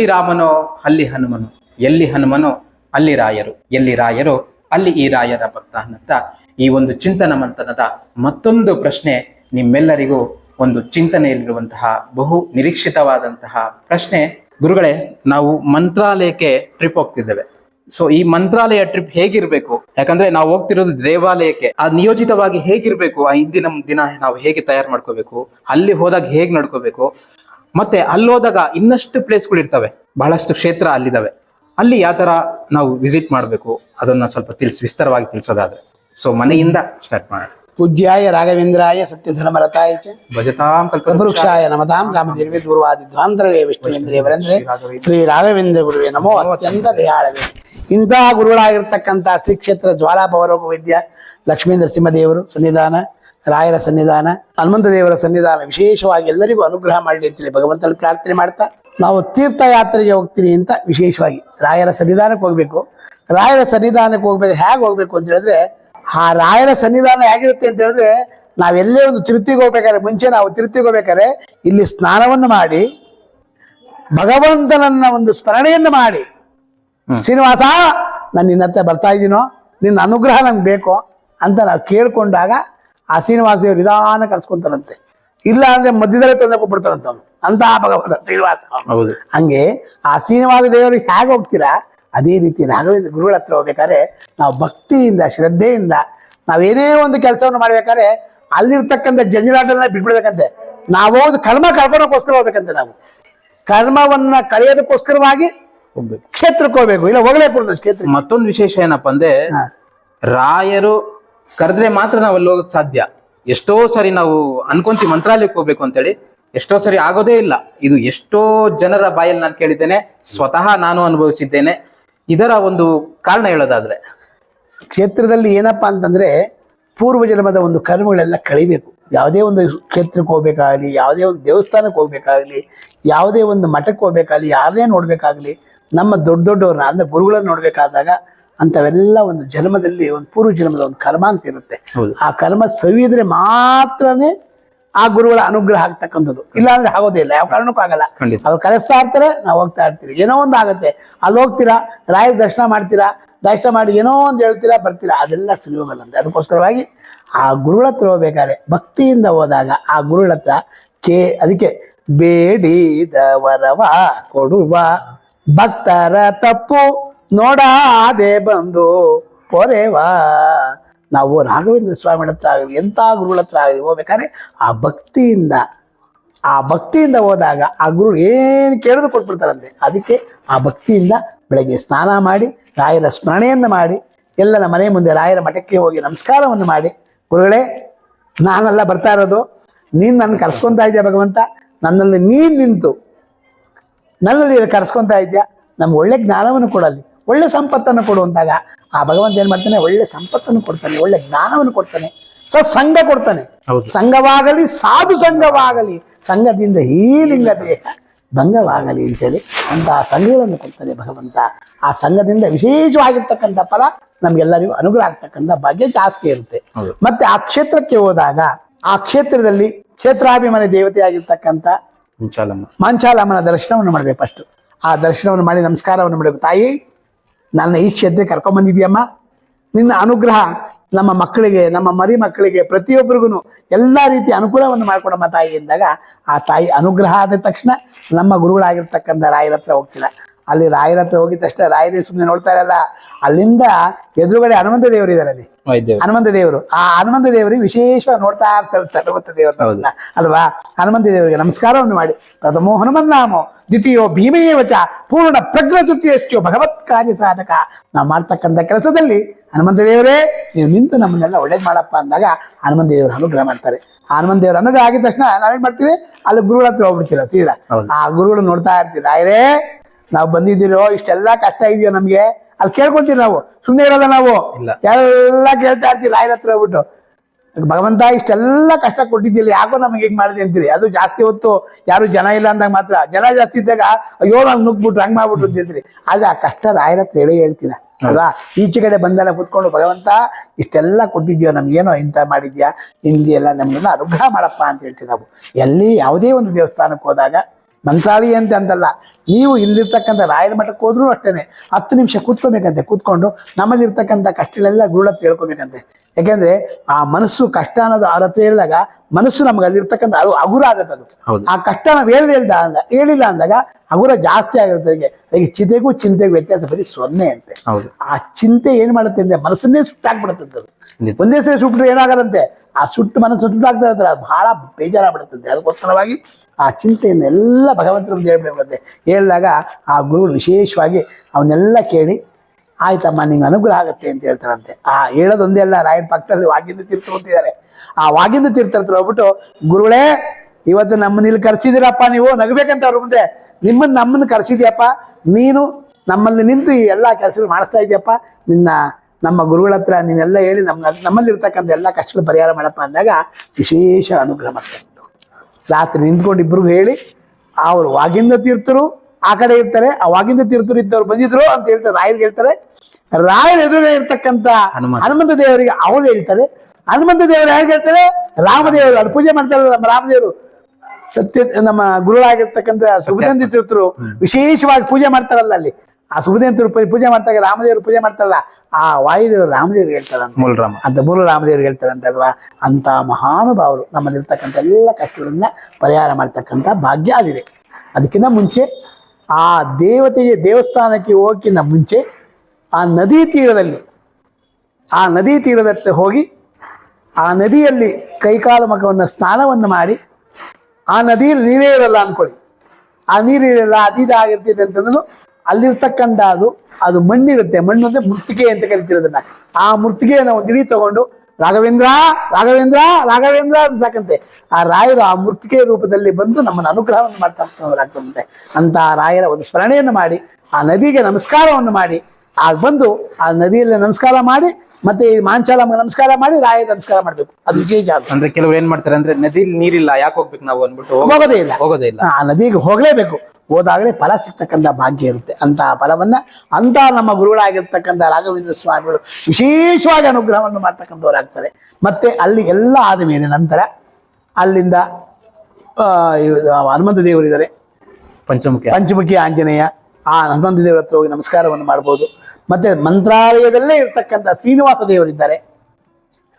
ಎಲ್ಲಿ ರಾಮನೋ, ಅಲ್ಲಿ ಹನುಮನು. ಎಲ್ಲಿ ಹನುಮನೋ, ಅಲ್ಲಿ ರಾಯರು. ಎಲ್ಲಿ ರಾಯರು, ಅಲ್ಲಿ ಈ ರಾಯರ ಭಕ್ತ ಅನ್ನತ್ತ ಈ ಒಂದು ಚಿಂತನ ಮಂಥನದ ಮತ್ತೊಂದು ಪ್ರಶ್ನೆ ನಿಮ್ಮೆಲ್ಲರಿಗೂ ಒಂದು ಚಿಂತನೆಯಲ್ಲಿರುವಂತಹ ಬಹು ನಿರೀಕ್ಷಿತವಾದಂತಹ ಪ್ರಶ್ನೆ. ಗುರುಗಳೇ, ನಾವು ಮಂತ್ರಾಲಯಕ್ಕೆ ಟ್ರಿಪ್ ಹೋಗ್ತಿದ್ದೇವೆ. ಸೊ ಈ ಮಂತ್ರಾಲಯ ಟ್ರಿಪ್ ಹೇಗಿರ್ಬೇಕು? ಯಾಕಂದ್ರೆ ನಾವು ಹೋಗ್ತಿರೋದು ದೇವಾಲಯಕ್ಕೆ. ಆ ನಿಯೋಜಿತವಾಗಿ ಹೇಗಿರ್ಬೇಕು? ಆ ಹಿಂದಿನ ದಿನ ನಾವು ಹೇಗೆ ತಯಾರು ಮಾಡ್ಕೋಬೇಕು? ಅಲ್ಲಿ ಹೋದಾಗ ಹೇಗೆ ನಡ್ಕೋಬೇಕು? ಮತ್ತೆ ಅಲ್ಲೋದಾಗ ಇನ್ನಷ್ಟು ಪ್ಲೇಸ್ಗಳು ಇರ್ತವೆ. ಬಹಳಷ್ಟು ಕ್ಷೇತ್ರ ಅಲ್ಲಿದ್ದಾವೆ. ಅಲ್ಲಿ ಯಾವ ತರ ನಾವು ವಿಸಿಟ್ ಮಾಡಬೇಕು ಅದನ್ನ ಸ್ವಲ್ಪ ತಿಳಿಸಿ ವಿಸ್ತಾರವಾಗಿ ತಿಳಿಸೋದಾದ್ರೆ. ಸೊ ಮನೆಯಿಂದ ಸ್ಟಾರ್ಟ್ ಮಾಡೋಣ. ಪೂಜ್ಯಾಯ ರಾಘವೇಂದ್ರಾಯ ಸತ್ಯಧರ್ಮರತಾಯ ಭಜತಾಂ ಕಲ್ಪ ಕಲ್ಪವೃಕ್ಷಾಯ ನಮತಾಂ ಕಾಮಧೇರ್ವೆ ದೂರ್ವಾದಿ ಧ್ವಾಂತರವೇ ವಿಷ್ಣುವೇಂದ್ರಿಯವರೆಂದ್ರೆ ಶ್ರೀ ರಾಘವೇಂದ್ರ ಗುರುವೇ ನಮೋ ಅತ್ಯಂತ ದಯಾಳವೇ. ಇಂತಹ ಗುರುಗಳಾಗಿರ್ತಕ್ಕಂಥ ಶ್ರೀ ಕ್ಷೇತ್ರ ಜ್ವಾಲಾಪವರೋಗ ವೈದ್ಯ ಲಕ್ಷ್ಮೀ ನರಸಿಂಹದೇವರು ಸನ್ನಿಧಾನ ರಾಯರ ಸನ್ನಿಧಾನ ಹನುಮಂತ ದೇವರ ಸನ್ನಿಧಾನ ವಿಶೇಷವಾಗಿ ಎಲ್ಲರಿಗೂ ಅನುಗ್ರಹ ಮಾಡಲಿ ಅಂತೇಳಿ ಭಗವಂತನ ಪ್ರಾರ್ಥನೆ ಮಾಡ್ತಾ ನಾವು ತೀರ್ಥಯಾತ್ರೆಗೆ ಹೋಗ್ತೀನಿ ಅಂತ ವಿಶೇಷವಾಗಿ ರಾಯರ ಸನ್ನಿಧಾನಕ್ಕೆ ಹೋಗ್ಬೇಕು. ರಾಯರ ಸನ್ನಿಧಾನಕ್ಕೆ ಹೋಗ್ಬೇಕು ಹೇಗೆ ಹೋಗ್ಬೇಕು ಅಂತ ಹೇಳಿದ್ರೆ ಆ ರಾಯರ ಸನ್ನಿಧಾನ ಹೇಗಿರುತ್ತೆ ಅಂತ ಹೇಳಿದ್ರೆ ನಾವೆಲ್ಲೇ ಒಂದು ತಿರುತಿಗೆ ಹೋಗ್ಬೇಕಾದ್ರೆ ಮುಂಚೆ ನಾವು ತಿರುತಿಗೆ ಹೋಗ್ಬೇಕಾದ್ರೆ ಇಲ್ಲಿ ಸ್ನಾನವನ್ನು ಮಾಡಿ ಭಗವಂತನನ್ನ ಒಂದು ಸ್ಮರಣೆಯನ್ನು ಮಾಡಿ ಶ್ರೀನಿವಾಸ ನಾನು ನಿನ್ನ ಹತ್ರ ಬರ್ತಾ ಇದ್ದೀನೋ ನಿನ್ನ ಅನುಗ್ರಹ ನಂಗೆ ಬೇಕು ಅಂತ ನಾವು ಕೇಳ್ಕೊಂಡಾಗ ಆ ಶ್ರೀನಿವಾಸ ದೇವರು ನಿಧಾನ ಕರೆಸ್ಕೊಂತಾನಂತೆ. ಇಲ್ಲ ಅಂದ್ರೆ ಮಧ್ಯದಲ್ಲೇ ತೊಂದರೆ ಕೊಟ್ಬಿಡ್ತಾರಂತ ಅವನು. ಅಂತ ಭಗವಂತ ಶ್ರೀನಿವಾಸ. ಹೌದು. ಹಂಗೆ ಆ ಶ್ರೀನಿವಾಸ ದೇವರು ಹೇಗೆ ಹೋಗ್ತೀರಾ? ಅದೇ ರೀತಿ ರಾಘವೇಂದ್ರ ಗುರುಗಳ ಹತ್ರ ಹೋಗ್ಬೇಕಾದ್ರೆ ನಾವು ಭಕ್ತಿಯಿಂದ ಶ್ರದ್ಧೆಯಿಂದ ನಾವೇನೇ ಒಂದು ಕೆಲಸವನ್ನು ಮಾಡ್ಬೇಕಾದ್ರೆ ಅಲ್ಲಿರ್ತಕ್ಕಂಥ ಜಂಜಾಟನ ಬಿಟ್ಬಿಡ್ಬೇಕಂತೆ. ನಾವು ಹೋದ ಕರ್ಮ ಕಳ್ಕೊಳಕ್ಕೋಸ್ಕರ ಹೋಗ್ಬೇಕಂತೆ ನಾವು. ಕರ್ಮವನ್ನ ಕಳೆಯೋದಕ್ಕೋಸ್ಕರವಾಗಿ ಹೋಗ್ಬೇಕು. ಕ್ಷೇತ್ರಕ್ಕೆ ಹೋಗ್ಬೇಕು. ಇಲ್ಲ ಹೋಗಲೇ ಕೊಡೋದು ಕ್ಷೇತ್ರ ಮತ್ತೊಂದು ವಿಶೇಷ ಏನಪ್ಪ ಅಂದ್ರೆ ರಾಯರು ಕರೆದ್ರೆ ಮಾತ್ರ ನಾವು ಅಲ್ಲಿ ಹೋಗೋದು ಸಾಧ್ಯ. ಎಷ್ಟೋ ಸರಿ ನಾವು ಅನ್ಕೊಂತೀವಿ ಮಂತ್ರಾಲಯಕ್ಕೆ ಹೋಗ್ಬೇಕು ಅಂತೇಳಿ, ಎಷ್ಟೋ ಸರಿ ಆಗೋದೇ ಇಲ್ಲ. ಇದು ಎಷ್ಟೋ ಜನರ ಬಾಯಲ್ಲಿ ನಾನು ಕೇಳಿದ್ದೇನೆ, ಸ್ವತಃ ನಾನು ಅನುಭವಿಸಿದ್ದೇನೆ. ಇದರ ಒಂದು ಕಾರಣ ಹೇಳೋದಾದ್ರೆ, ಕ್ಷೇತ್ರದಲ್ಲಿ ಏನಪ್ಪಾ ಅಂತಂದ್ರೆ, ಪೂರ್ವ ಜನ್ಮದ ಒಂದು ಕರ್ಮಗಳೆಲ್ಲ ಕಳಿಬೇಕು. ಯಾವುದೇ ಒಂದು ಕ್ಷೇತ್ರಕ್ಕೆ ಹೋಗ್ಬೇಕಾಗಲಿ, ಯಾವುದೇ ಒಂದು ದೇವಸ್ಥಾನಕ್ಕೆ ಹೋಗ್ಬೇಕಾಗಲಿ, ಯಾವುದೇ ಒಂದು ಮಠಕ್ಕೆ ಹೋಗ್ಬೇಕಾಗಲಿ, ಯಾರನ್ನೇ ನೋಡ್ಬೇಕಾಗಲಿ, ನಮ್ಮ ದೊಡ್ಡ ದೊಡ್ಡವ್ರನ್ನ, ಅಂದ್ರೆ ಗುರುಗಳನ್ನ ನೋಡ್ಬೇಕಾದಾಗ ಅಂಥವೆಲ್ಲ ಒಂದು ಜನ್ಮದಲ್ಲಿ ಒಂದು ಪೂರ್ವ ಜನ್ಮದ ಒಂದು ಕರ್ಮ ಅಂತ ಇರುತ್ತೆ. ಆ ಕರ್ಮ ಸವಿದ್ರೆ ಮಾತ್ರನೇ ಆ ಗುರುಗಳ ಅನುಗ್ರಹ ಆಗ್ತಕ್ಕಂಥದ್ದು. ಇಲ್ಲ ಅಂದ್ರೆ ಆಗೋದೇ ಇಲ್ಲ. ಯಾವ ಕಾರಣಕ್ಕೂ ಆಗಲ್ಲ. ಅವ್ರು ಕರೆಸ್ತಾ ಇರ್ತಾರೆ ನಾವು ಹೋಗ್ತಾ ಇರ್ತೀವಿ. ಏನೋ ಒಂದು ಆಗುತ್ತೆ. ಅಲ್ಲಿ ಹೋಗ್ತೀರಾ? ರಾಯರ ದರ್ಶನ ಮಾಡ್ತೀರಾ? ದರ್ಶನ ಮಾಡಿ ಏನೋ ಒಂದು ಹೇಳ್ತೀರಾ ಬರ್ತೀರಾ? ಅದೆಲ್ಲ ಸುಲಭವಲ್ಲಂತೆ ಅದಕ್ಕೋಸ್ಕರವಾಗಿ ಆ ಗುರುಗಳ ಹತ್ರ ಹೋಗ್ಬೇಕಾದ್ರೆ ಭಕ್ತಿಯಿಂದ ಹೋದಾಗ ಆ ಗುರುಗಳ ಹತ್ರ ಕೇ ಅದಕ್ಕೆ ಬೇಡಿದವರವ ಕೊಡುವ. ಭಕ್ತರ ತಪ್ಪು ನೋಡಾದೆ ಬಂದು ಪೊರೆವಾ ನಾವು ರಾಘವೇಂದ್ರ ಸ್ವಾಮಿ ಹತ್ರ ಆಗಲಿ ಎಂಥ ಗುರುಗಳ ಹತ್ರ ಆಗಲಿ ಹೋಗ್ಬೇಕಾದ್ರೆ ಆ ಭಕ್ತಿಯಿಂದ ಆ ಭಕ್ತಿಯಿಂದ ಹೋದಾಗ ಆ ಗುರು ಏನು ಕೇಳಿದ್ರು ಕೊಟ್ಬಿಡ್ತಾರಂತೆ. ಅದಕ್ಕೆ ಆ ಭಕ್ತಿಯಿಂದ ಬೆಳಗ್ಗೆ ಸ್ನಾನ ಮಾಡಿ, ರಾಯರ ಸ್ಮರಣೆಯನ್ನು ಮಾಡಿ ಎಲ್ಲನ ಮನೆ ಮುಂದೆ ರಾಯರ ಮಠಕ್ಕೆ ಹೋಗಿ ನಮಸ್ಕಾರವನ್ನು ಮಾಡಿ, ಗುರುಗಳೇ, ನಾನೆಲ್ಲ ಬರ್ತಾ ಇರೋದು, ನೀನು ನನ್ನ ಕರ್ಸ್ಕೊತಾ ಇದೆಯಾ ಭಗವಂತ? ನನ್ನಲ್ಲಿ ನೀನು ನಿಂತು, ನನ್ನಲ್ಲಿ ಕರ್ಸ್ಕೊತಾ ಇದೆಯಾ? ನಮ್ಗೆ ಒಳ್ಳೆ ಜ್ಞಾನವನ್ನು ಕೊಡಲಿ. ಒಳ್ಳೆ ಸಂಪತ್ತನ್ನು ಕೊಡುವಂತಾಗ ಆ ಭಗವಂತ ಏನ್ ಮಾಡ್ತಾನೆ? ಒಳ್ಳೆ ಸಂಪತ್ತನ್ನು ಕೊಡ್ತಾನೆ ಒಳ್ಳೆ ಜ್ಞಾನವನ್ನು ಕೊಡ್ತಾನೆ. ಸ ಸಂಘ ಕೊಡ್ತಾನೆ. ಹೌದು. ಸಂಘವಾಗಲಿ ಸಾಧು ಸಂಘವಾಗಲಿ ಸಂಘದಿಂದ ಹೀಲಿಂಗ ಲಿಂಗ ದೇಹ ಭಂಗವಾಗಲಿ ಅಂತೇಳಿ ಆ ಸಂಘಗಳನ್ನು ಕೊಡ್ತಾನೆ ಭಗವಂತ. ಆ ಸಂಘದಿಂದ ವಿಶೇಷವಾಗಿರ್ತಕ್ಕಂಥ ಫಲ ನಮ್ಗೆಲ್ಲರಿಗೂ ಅನುಗ್ರಹ ಆಗ್ತಕ್ಕಂಥ ಭಾಗ್ಯ ಜಾಸ್ತಿ ಇರುತ್ತೆ. ಮತ್ತೆ ಆ ಕ್ಷೇತ್ರಕ್ಕೆ ಹೋದಾಗ ಆ ಕ್ಷೇತ್ರದಲ್ಲಿ ಕ್ಷೇತ್ರಾಭಿಮಾನಿ ದೇವತೆಯಾಗಿರ್ತಕ್ಕಂಥ ಮಂಚಾಲಮ್ಮ. ಮಂಚಾಲಮ್ಮನ ದರ್ಶನವನ್ನು ಮಾಡಬೇಕು ಫಸ್ಟ್ ಆ ದರ್ಶನವನ್ನು ಮಾಡಿ ನಮಸ್ಕಾರವನ್ನು ಮಾಡಬೇಕು. ತಾಯಿ ನನ್ನ ಈ ಕ್ಷೇತ್ರಕ್ಕೆ ಕರ್ಕೊಂಬಂದಿದ್ಯಮ್ಮ? ನಿನ್ನ ಅನುಗ್ರಹ ನಮ್ಮ ಮಕ್ಕಳಿಗೆ, ನಮ್ಮ ಮರಿ ಮಕ್ಕಳಿಗೆ ಪ್ರತಿಯೊಬ್ಬರಿಗೂ ಎಲ್ಲ ರೀತಿಯ ಅನುಕೂಲವನ್ನು ಮಾಡಿಕೊಡಮ್ಮ ತಾಯಿ ಎಂದಾಗ, ಆ ತಾಯಿ ಅನುಗ್ರಹ ಆದ ತಕ್ಷಣ ನಮ್ಮ ಗುರುಗಳಾಗಿರ್ತಕ್ಕಂಥ ರಾಯರ ಹತ್ರ ಹೋಗ್ತೀರ. ಅಲ್ಲಿ ರಾಯರ ಹತ್ರ ಹೋಗಿದ ತಕ್ಷಣ ರಾಯರೇ ಸುಮ್ಮನೆ ನೋಡ್ತಾ ಇರಲ್ಲ. ಅಲ್ಲಿಂದ ಎದುರುಗಡೆ ಹನುಮಂತ ದೇವರು ಇದ್ದಾರೆ ಅಲ್ಲಿ. ಹನುಮಂತ ದೇವರು. ಆ ಹನುಮಂತ ದೇವರಿಗೆ ವಿಶೇಷವಾಗಿ ನೋಡ್ತಾ ಇರ್ತಾರೆ ಹನುಮಂತ ದೇವರ ಅಲ್ವಾ? ಹನುಮಂತ ದೇವರಿಗೆ ನಮಸ್ಕಾರವನ್ನು ಮಾಡಿ. ಪ್ರಥಮೋ ಹನುಮನ್ನಾಮೋ ದ್ವಿತೀಯೋ ಭೀಮೆಯೇ ವಚ ಪೂರ್ಣ ಪ್ರಜ್ಞತೃತೀಯಶ್ಚೋ ಭಗವತ್ ಕಾರ್ಯ ಸಾಧಕ. ನಾವು ಮಾಡ್ತಕ್ಕಂಥ ಕೆಲಸದಲ್ಲಿ ಹನುಮಂತ ದೇವರೇ ನೀವು ನಿಂತು ನಮ್ಮನ್ನೆಲ್ಲ ಒಳ್ಳೇದು ಮಾಡಪ್ಪ ಅಂದಾಗ ಹನುಮಂತ ದೇವರು ಅನುಗ್ರಹ ಮಾಡ್ತಾರೆ. ಹನುಮಂತ ದೇವರು ಅನುಗ್ರಹ ಆಗಿದ ತಕ್ಷಣ ನಾವೇನ್ ಮಾಡ್ತೀವಿ? ಅಲ್ಲಿ ಗುರುಗಳ ಹತ್ರ ಹೋಗ್ಬಿಡ್ತೀರ ಸೀದಾ. ಆ ಗುರುಗಳು ನೋಡ್ತಾ ಇರ್ತೀರ ಆಯ್ರೇ ನಾವು ಬಂದಿದ್ದೀರೋ ಇಷ್ಟೆಲ್ಲ ಕಷ್ಟ ಇದೆಯೋ ನಮ್ಗೆ? ಅಲ್ಲಿ ಕೇಳ್ಕೊಂತೀವಿ ನಾವು. ಸುಮ್ಮನೆ ಇರಲ್ಲ ನಾವು. ಎಲ್ಲ ಕೇಳ್ತಾ ಇರ್ತೀವಿ ರಾಯರ ಹತ್ರ ಹೋಗ್ಬಿಟ್ಟು. ಭಗವಂತ ಇಷ್ಟೆಲ್ಲ ಕಷ್ಟ ಕೊಟ್ಟಿದ್ದಿಲ್ಲ ಯಾಕೋ ನಮಗೆ ಹೀಗೆ ಮಾಡಿದೆ ಅಂತೀರಿ? ಅದು ಜಾಸ್ತಿ ಹೊತ್ತು ಯಾರು ಜನ ಇಲ್ಲ ಅಂದಾಗ ಮಾತ್ರ. ಜನ ಜಾಸ್ತಿ ಇದ್ದಾಗ ಅಯ್ಯೋ ನಾನು ನುಗ್ಬಿಟ್ರು ಹಂಗ್ ಮಾಡ್ಬಿಟ್ರು ಅಂತೀರಿ. ಆದ್ರೆ ಆ ಕಷ್ಟ ರಾಯರ ಹತ್ರ ಹೇಳಿ ಹೇಳ್ತೀರ? ಅಲ್ವಾ? ಈಚೆ ಕಡೆ ಬಂದೆಲ್ಲ ಕೂತ್ಕೊಂಡು ಭಗವಂತ ಇಷ್ಟೆಲ್ಲ ಕೊಟ್ಟಿದ್ಯೋ ನಮ್ಗೇನೋ ಇಂಥ ಮಾಡಿದ್ಯಾ? ಹಿಂಗೆ ಎಲ್ಲ ನಮಗೆಲ್ಲ ಅನುಗ್ರಹ ಮಾಡಪ್ಪ ಅಂತ ಹೇಳ್ತೀವಿ ನಾವು. ಎಲ್ಲಿ ಯಾವುದೇ ಒಂದು ದೇವಸ್ಥಾನಕ್ಕೆ ಹೋದಾಗ ಮಂತ್ರಾಲಯ ಅಂತ ಅಂತಲ್ಲ. ನೀವು ಇಲ್ಲಿರ್ತಕ್ಕಂಥ ರಾಯರ ಮಠಕ್ಕೆ ಹೋದ್ರೂ ಅಷ್ಟೇ ಹತ್ತು ನಿಮಿಷ ಕೂತ್ಕೋಬೇಕಂತೆ. ಕೂತ್ಕೊಂಡು ನಮಗಿರ್ತಕ್ಕಂಥ ಕಷ್ಟಗಳೆಲ್ಲ ಗುರುಳ ತಿಳ್ಕೊಬೇಕಂತೆ ಹೇಳ್ಕೊಬೇಕಂತೆ. ಯಾಕೆಂದ್ರೆ ಆ ಮನಸ್ಸು ಕಷ್ಟ ಅನ್ನೋದು ಅವ್ರ ಹತ್ರ ಹೇಳಿದಾಗ ಮನಸ್ಸು ನಮ್ಗೆ ಅಲ್ಲಿರ್ತಕ್ಕಂಥ ಅದು ಹಗುರ ಆಗತ್ತೆ ಅದು ಆ ಕಷ್ಟ ನಾವು ಹೇಳ್ದೆ ಹೇಳ್ದ ಅಂದ ಹೇಳಿಲ್ಲ ಅಂದಾಗ ಹಗುರ ಜಾಸ್ತಿ ಆಗಿರುತ್ತೆ. ಅದಕ್ಕೆ ಅದಕ್ಕೆ ಚಿತೆಗೂ ಚಿಂತೆಗೂ ವ್ಯತ್ಯಾಸ ಬರೀ ಸೊನ್ನೆ ಅಂತೆ. ಹೌದು. ಆ ಚಿಂತೆ ಏನು ಮಾಡುತ್ತೆ ಅಂದ್ರೆ ಮನಸ್ಸನ್ನೇ ಸುಟ್ಟಾಕ್ಬಿಡುತ್ತೆ. ಒಂದೇ ಸರಿ ಸುಟ್ಟರೆ ಏನಾಗದಂತೆ? ಆ ಸುಟ್ಟು ಮನಸ್ಸು ಸುಟ್ಟಾಗ್ತಾ ಇರ್ತಾರೆ ಅದು ಬಹಳ ಬೇಜಾರಾಗ್ಬಿಡುತ್ತಂತೆ. ಅದಕ್ಕೋಸ್ಕರವಾಗಿ ಆ ಚಿಂತೆಯನ್ನೆಲ್ಲ ಭಗವಂತನ ಮುಂದೆ ಹೇಳ್ಬೇಕಂತೆ ಹೇಳಿದಾಗ ಆ ಗುರುಗಳು ವಿಶೇಷವಾಗಿ ಅವನ್ನೆಲ್ಲ ಕೇಳಿ ಆಯ್ತಮ್ಮ ನಿಂಗೆ ಅನುಗ್ರಹ ಆಗುತ್ತೆ ಅಂತ ಹೇಳ್ತಾರಂತೆ. ಆ ಹೇಳೋದೊಂದೇ ಅಲ್ಲ ರಾಯರ ಪಕ್ಕದಲ್ಲಿ ವಾಗಿಂದ ತೀರ್ಥ ಅಂತಿದ್ದಾರೆ ಆ ವಾಗಿಂದ ತೀರ್ಥ ಹೋಗ್ಬಿಟ್ಟು ಗುರುಗಳೇ ಇವತ್ತು ನಮ್ಮನ್ನ ಇಲ್ಲಿ ಕರ್ಸಿದಿರಪ್ಪ ನೀವು ನಗಬೇಕಂತ ಅವ್ರ ಮುಂದೆ. ನಿಮ್ಮನ್ನ ನಮ್ಮನ್ನ ಕರ್ಸಿದ್ಯಪ್ಪ. ನೀನು ನಮ್ಮಲ್ಲಿ ನಿಂತು ಈ ಎಲ್ಲ ಕೆಲಸಗಳು ಮಾಡಿಸ್ತಾ ಇದೆಯಪ್ಪ. ನಿನ್ನ ನಮ್ಮ ಗುರುಗಳ ಹತ್ರ ನೀನೆಲ್ಲ ಹೇಳಿ ನಮ್ಗೆ ನಮ್ಮಲ್ಲಿ ಇರ್ತಕ್ಕಂಥ ಎಲ್ಲ ಕಷ್ಟಗಳು ಪರಿಹಾರ ಮಾಡಪ್ಪ ಅಂದಾಗ ವಿಶೇಷ ಅನುಗ್ರಹ ಮಾಡ್ತಾರೆ ರಾತ್ರಿ ನಿಂತ್ಕೊಂಡು ಇಬ್ರಿಗೆ ಹೇಳಿ ಅವರು ವಾಗಿಂದ ತೀರ್ಥರು ಆ ಕಡೆ ಇರ್ತಾರೆ ಆ ವಾಗಿಂದ ತೀರ್ಥರು ಇದ್ದವ್ರು ಬಂದಿದ್ರು ಅಂತ ಹೇಳ್ತಾರೆ ರಾಯರಿಗೆ ಹೇಳ್ತಾರೆ. ರಾಯರ ಎದುರುಗಡೆ ಇರ್ತಕ್ಕಂಥ ಹನುಮಂತ. ಹನುಮಂತ ದೇವರಿಗೆ ಅವ್ರು ಹೇಳ್ತಾರೆ. ಹನುಮಂತ ದೇವರು ಯಾರು ಹೇಳ್ತಾರೆ? ರಾಮದೇವರು. ಅಲ್ಲಿ ಪೂಜೆ ಮಾಡ್ತಾರಲ್ಲ ನಮ್ಮ ರಾಮದೇವರು. ಸತ್ಯ ನಮ್ಮ ಗುರುಳಾಗಿರ್ತಕ್ಕಂಥ ಸುಬುಧೇಂದ್ರ ತೀರ್ಥರು ವಿಶೇಷವಾಗಿ ಪೂಜೆ ಮಾಡ್ತಾರಲ್ಲ ಅಲ್ಲಿ. ಆ ಸುಬುಧೇಂದ್ರ ಪೂಜೆ ಮಾಡ್ತಾಗ ರಾಮದೇವರು ಪೂಜೆ ಮಾಡ್ತಾರಲ್ಲ ಆ ವಾಯುದೇವರು ರಾಮದೇವ್ರಿಗೆ ಹೇಳ್ತಾರಂತೆ. ಮೂಲರಾಮ. ಅಂತ ಮೂಲ ರಾಮದೇವ್ರಿಗೆ ಹೇಳ್ತಾರಂತಲ್ವಾ ಅಂತ ಮಹಾನುಭಾವರು ನಮ್ಮಲ್ಲಿರ್ತಕ್ಕಂಥ ಎಲ್ಲ ಕಷ್ಟಗಳನ್ನ ಪರಿಹಾರ ಮಾಡ್ತಕ್ಕಂಥ ಭಾಗ್ಯ ಅದಿದೆ. ಅದಕ್ಕಿಂತ ಮುಂಚೆ ಆ ದೇವತೆಗೆ ದೇವಸ್ಥಾನಕ್ಕೆ ಹೋಗಿನ ಮುಂಚೆ ಆ ನದಿ ತೀರದಲ್ಲಿ ಆ ನದಿ ತೀರದತ್ತ ಹೋಗಿ ಆ ನದಿಯಲ್ಲಿ ಕೈಕಾಲು ಮಗವನ್ನು ಸ್ನಾನವನ್ನು ಮಾಡಿ ಆ ನದಿಯಲ್ಲಿ ನೀರೇ ಇರಲ್ಲ ಅಂದ್ಕೊಳ್ಳಿ ಆ ನೀರಿರಲ್ಲ ಅದೀದ ಅಂತಂದ್ರೂ ಅಲ್ಲಿರ್ತಕ್ಕಂಥ ಅದು ಅದು ಮಣ್ಣಿರುತ್ತೆ. ಮಣ್ಣು ಅಂದ್ರೆ ಮೃತ್ತಿಗೆ ಅಂತ ಕರಿತಿರೋದನ್ನ. ಆ ಮೃತ್ತಿಗೆಯನ್ನು ಒಂದು ಇಡೀ ತಗೊಂಡು, ರಾಘವೇಂದ್ರ ರಾಘವೇಂದ್ರ ರಾಘವೇಂದ್ರ ಅಂತ ಸಾಕಂತೆ. ಆ ರಾಯರು ಆ ಮೃತ್ತಿಗೆ ರೂಪದಲ್ಲಿ ಬಂದು ನಮ್ಮನ್ನು ಅನುಗ್ರಹವನ್ನು ಮಾಡ್ತಾ ಅಂತ ಅಂತ ರಾಯರ ಒಂದು ಸ್ಮರಣೆಯನ್ನು ಮಾಡಿ, ಆ ನದಿಗೆ ನಮಸ್ಕಾರವನ್ನು ಮಾಡಿ ಆಗ ಬಂದು ಆ ನದಿಯಲ್ಲಿ ನಮಸ್ಕಾರ ಮಾಡಿ ಮತ್ತೆ ಈ ಮಾಂಚಾಲಮ್ಮಗೆ ನಮಸ್ಕಾರ ಮಾಡಿ ರಾಯ ನಮಸ್ಕಾರ ಮಾಡ್ಬೇಕು. ಅದು ವಿಶೇಷ ಅದು ಅಂದ್ರೆ ಕೆಲವ್ರು ಏನ್ ಮಾಡ್ತಾರೆ ಅಂದ್ರೆ ನದಿಲಿ ನೀರಿಲ್ಲ ಯಾಕೆ ಹೋಗ್ಬೇಕು ನಾವು ಅಂದ್ಬಿಟ್ಟು ಹೋಗ್- ಹೋಗೋದೇ ಇಲ್ಲ. ಹೋಗೋದೇ ಇಲ್ಲ. ಆ ನದಿಗೆ ಹೋಗಲೇಬೇಕು. ಹೋದಾಗಲೇ ಫಲ ಸಿಗ್ತಕ್ಕಂಥ ಭಾಗ್ಯ ಇರುತ್ತೆ. ಅಂತಹ ಫಲವನ್ನ ಅಂತ ನಮ್ಮ ಗುರುಗಳಾಗಿರ್ತಕ್ಕಂಥ ರಾಘವೇಂದ್ರ ಸ್ವಾಮಿಗಳು ವಿಶೇಷವಾಗಿ ಅನುಗ್ರಹವನ್ನು ಮಾಡ್ತಕ್ಕಂಥವ್ರಾಗ್ತಾರೆ ಮತ್ತೆ ಅಲ್ಲಿ ಎಲ್ಲ ಆದ ಮೇಲೆ ನಂತರ ಅಲ್ಲಿಂದ ಆ, ಇವ್- ಹನುಮಂತ ದೇವರಿದ್ದಾರೆ. ಪಂಚಮುಖಿ ಪಂಚಮುಖಿ ಆಂಜನೇಯ. ಆ ಹನುಮಂತ ದೇವರ ಹತ್ರ ಹೋಗಿ ನಮಸ್ಕಾರವನ್ನು ಮಾಡ್ಬೋದು. ಮತ್ತೆ ಮಂತ್ರಾಲಯದಲ್ಲೇ ಇರ್ತಕ್ಕಂಥ ಶ್ರೀನಿವಾಸ ದೇವರಿದ್ದಾರೆ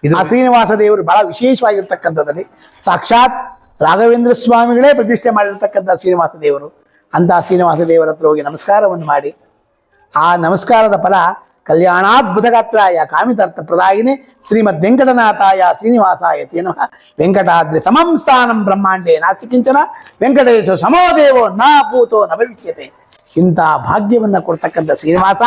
ಇದು ಆ ಶ್ರೀನಿವಾಸ ದೇವರು ಬಹಳ ವಿಶೇಷವಾಗಿರ್ತಕ್ಕಂಥದ್ದಲ್ಲಿ ಸಾಕ್ಷಾತ್ ರಾಘವೇಂದ್ರ ಸ್ವಾಮಿಗಳೇ ಪ್ರತಿಷ್ಠೆ ಮಾಡಿರ್ತಕ್ಕಂಥ ಶ್ರೀನಿವಾಸ ದೇವರು. ಅಂತ ಶ್ರೀನಿವಾಸ ದೇವರ ಹತ್ರ ಹೋಗಿ ನಮಸ್ಕಾರವನ್ನು ಮಾಡಿ. ಆ ನಮಸ್ಕಾರದ ಫಲ ಕಲ್ಯಾಣಾದ್ಭುತಗಾತ್ರಾಯ ಕಾಮಿತಾರ್ಥ ಪ್ರದಾಯಿನಿ ಶ್ರೀಮದ್ ವೆಂಕಟನಾಥಾಯ ಶ್ರೀನಿವಾಸಾಯ ತೇನಃ ವೆಂಕಟಾದ್ರಿ ಸಮಂ ಸ್ಥಾನಂ ಬ್ರಹ್ಮಾಂಡೇ ನಾಸ್ತಿ ಕಿಂಚನ ವೆಂಕಟೇಶ ಸಮೋದೇವೋ ನ ಭೂತೋ ನ ಭವಿಷ್ಯತೆ. ಇಂಥ ಭಾಗ್ಯವನ್ನು ಕೊಡ್ತಕ್ಕಂಥ ಶ್ರೀನಿವಾಸ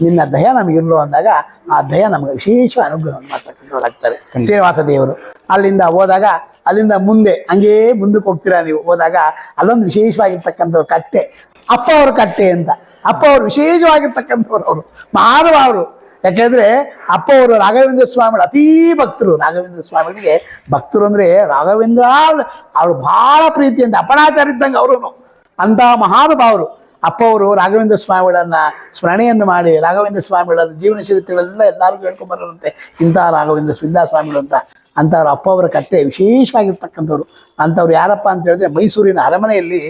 ನಿನ್ನ ದಯ ನಮಗಿರಲು ಅಂದಾಗ ಆ ದಯ ನಮಗೆ ವಿಶೇಷ ಅನುಗ್ರಹವನ್ನು ಮಾಡ್ತಕ್ಕಂಥವ್ರಾಗ್ತಾರೆ. ಶ್ರೀನಿವಾಸ ದೇವರು. ಅಲ್ಲಿಂದ ಹೋದಾಗ ಅಲ್ಲಿಂದ ಮುಂದೆ ಹಂಗೇ ಮುಂದಕ್ಕೆ ಹೋಗ್ತೀರಾ ನೀವು? ಹೋದಾಗ ಅಲ್ಲೊಂದು ವಿಶೇಷವಾಗಿರ್ತಕ್ಕಂಥ ಕಟ್ಟೆ. ಅಪ್ಪ ಅವ್ರ ಕಟ್ಟೆ ಅಂತ. ಅಪ್ಪ ಅವರು. ವಿಶೇಷವಾಗಿರ್ತಕ್ಕಂಥವ್ರು ಅವರು. ಮಹಾನುಭಾವರು ಯಾಕೆಂದ್ರೆ ಅಪ್ಪ ಅವರು ರಾಘವೇಂದ್ರ ಸ್ವಾಮಿಗಳು ಅತೀ ಭಕ್ತರು. ರಾಘವೇಂದ್ರ ಸ್ವಾಮಿಗಳಿಗೆ ಭಕ್ತರು ಅಂದ್ರೆ ರಾಘವೇಂದ್ರ ಅವಳು ಬಹಳ ಪ್ರೀತಿಯಿಂದ ಅಂತ ಅಪಣಾಚಾರ ಇದ್ದಂಗೆ ಅವರು ಅಂತ ಮಹಾನುಭಾವರು. ಅಪ್ಪ ಅವರು ರಾಘವೇಂದ್ರ ಸ್ವಾಮಿಗಳನ್ನ ಸ್ಮರಣೆಯನ್ನು ಮಾಡಿ ರಾಘವೇಂದ್ರ ಸ್ವಾಮಿಗಳ ಜೀವನ ಚರಿತ್ರೆಗಳೆಲ್ಲ ಎಲ್ಲರಿಗೂ ಹೇಳ್ಕೊಂಬರಂತೆ ಇಂಥ ರಾಘವೇಂದ್ರ ಸಿದ್ಧ ಸ್ವಾಮಿಗಳು ಅಂತ. ಅಂಥವ್ರ ಅಪ್ಪ ಅವರ ಕಥೆ ವಿಶೇಷವಾಗಿರ್ತಕ್ಕಂಥವ್ರು. ಅಂಥವ್ರು ಯಾರಪ್ಪ ಅಂತ ಹೇಳಿದ್ರೆ ಮೈಸೂರಿನ ಅರಮನೆಯಲ್ಲಿ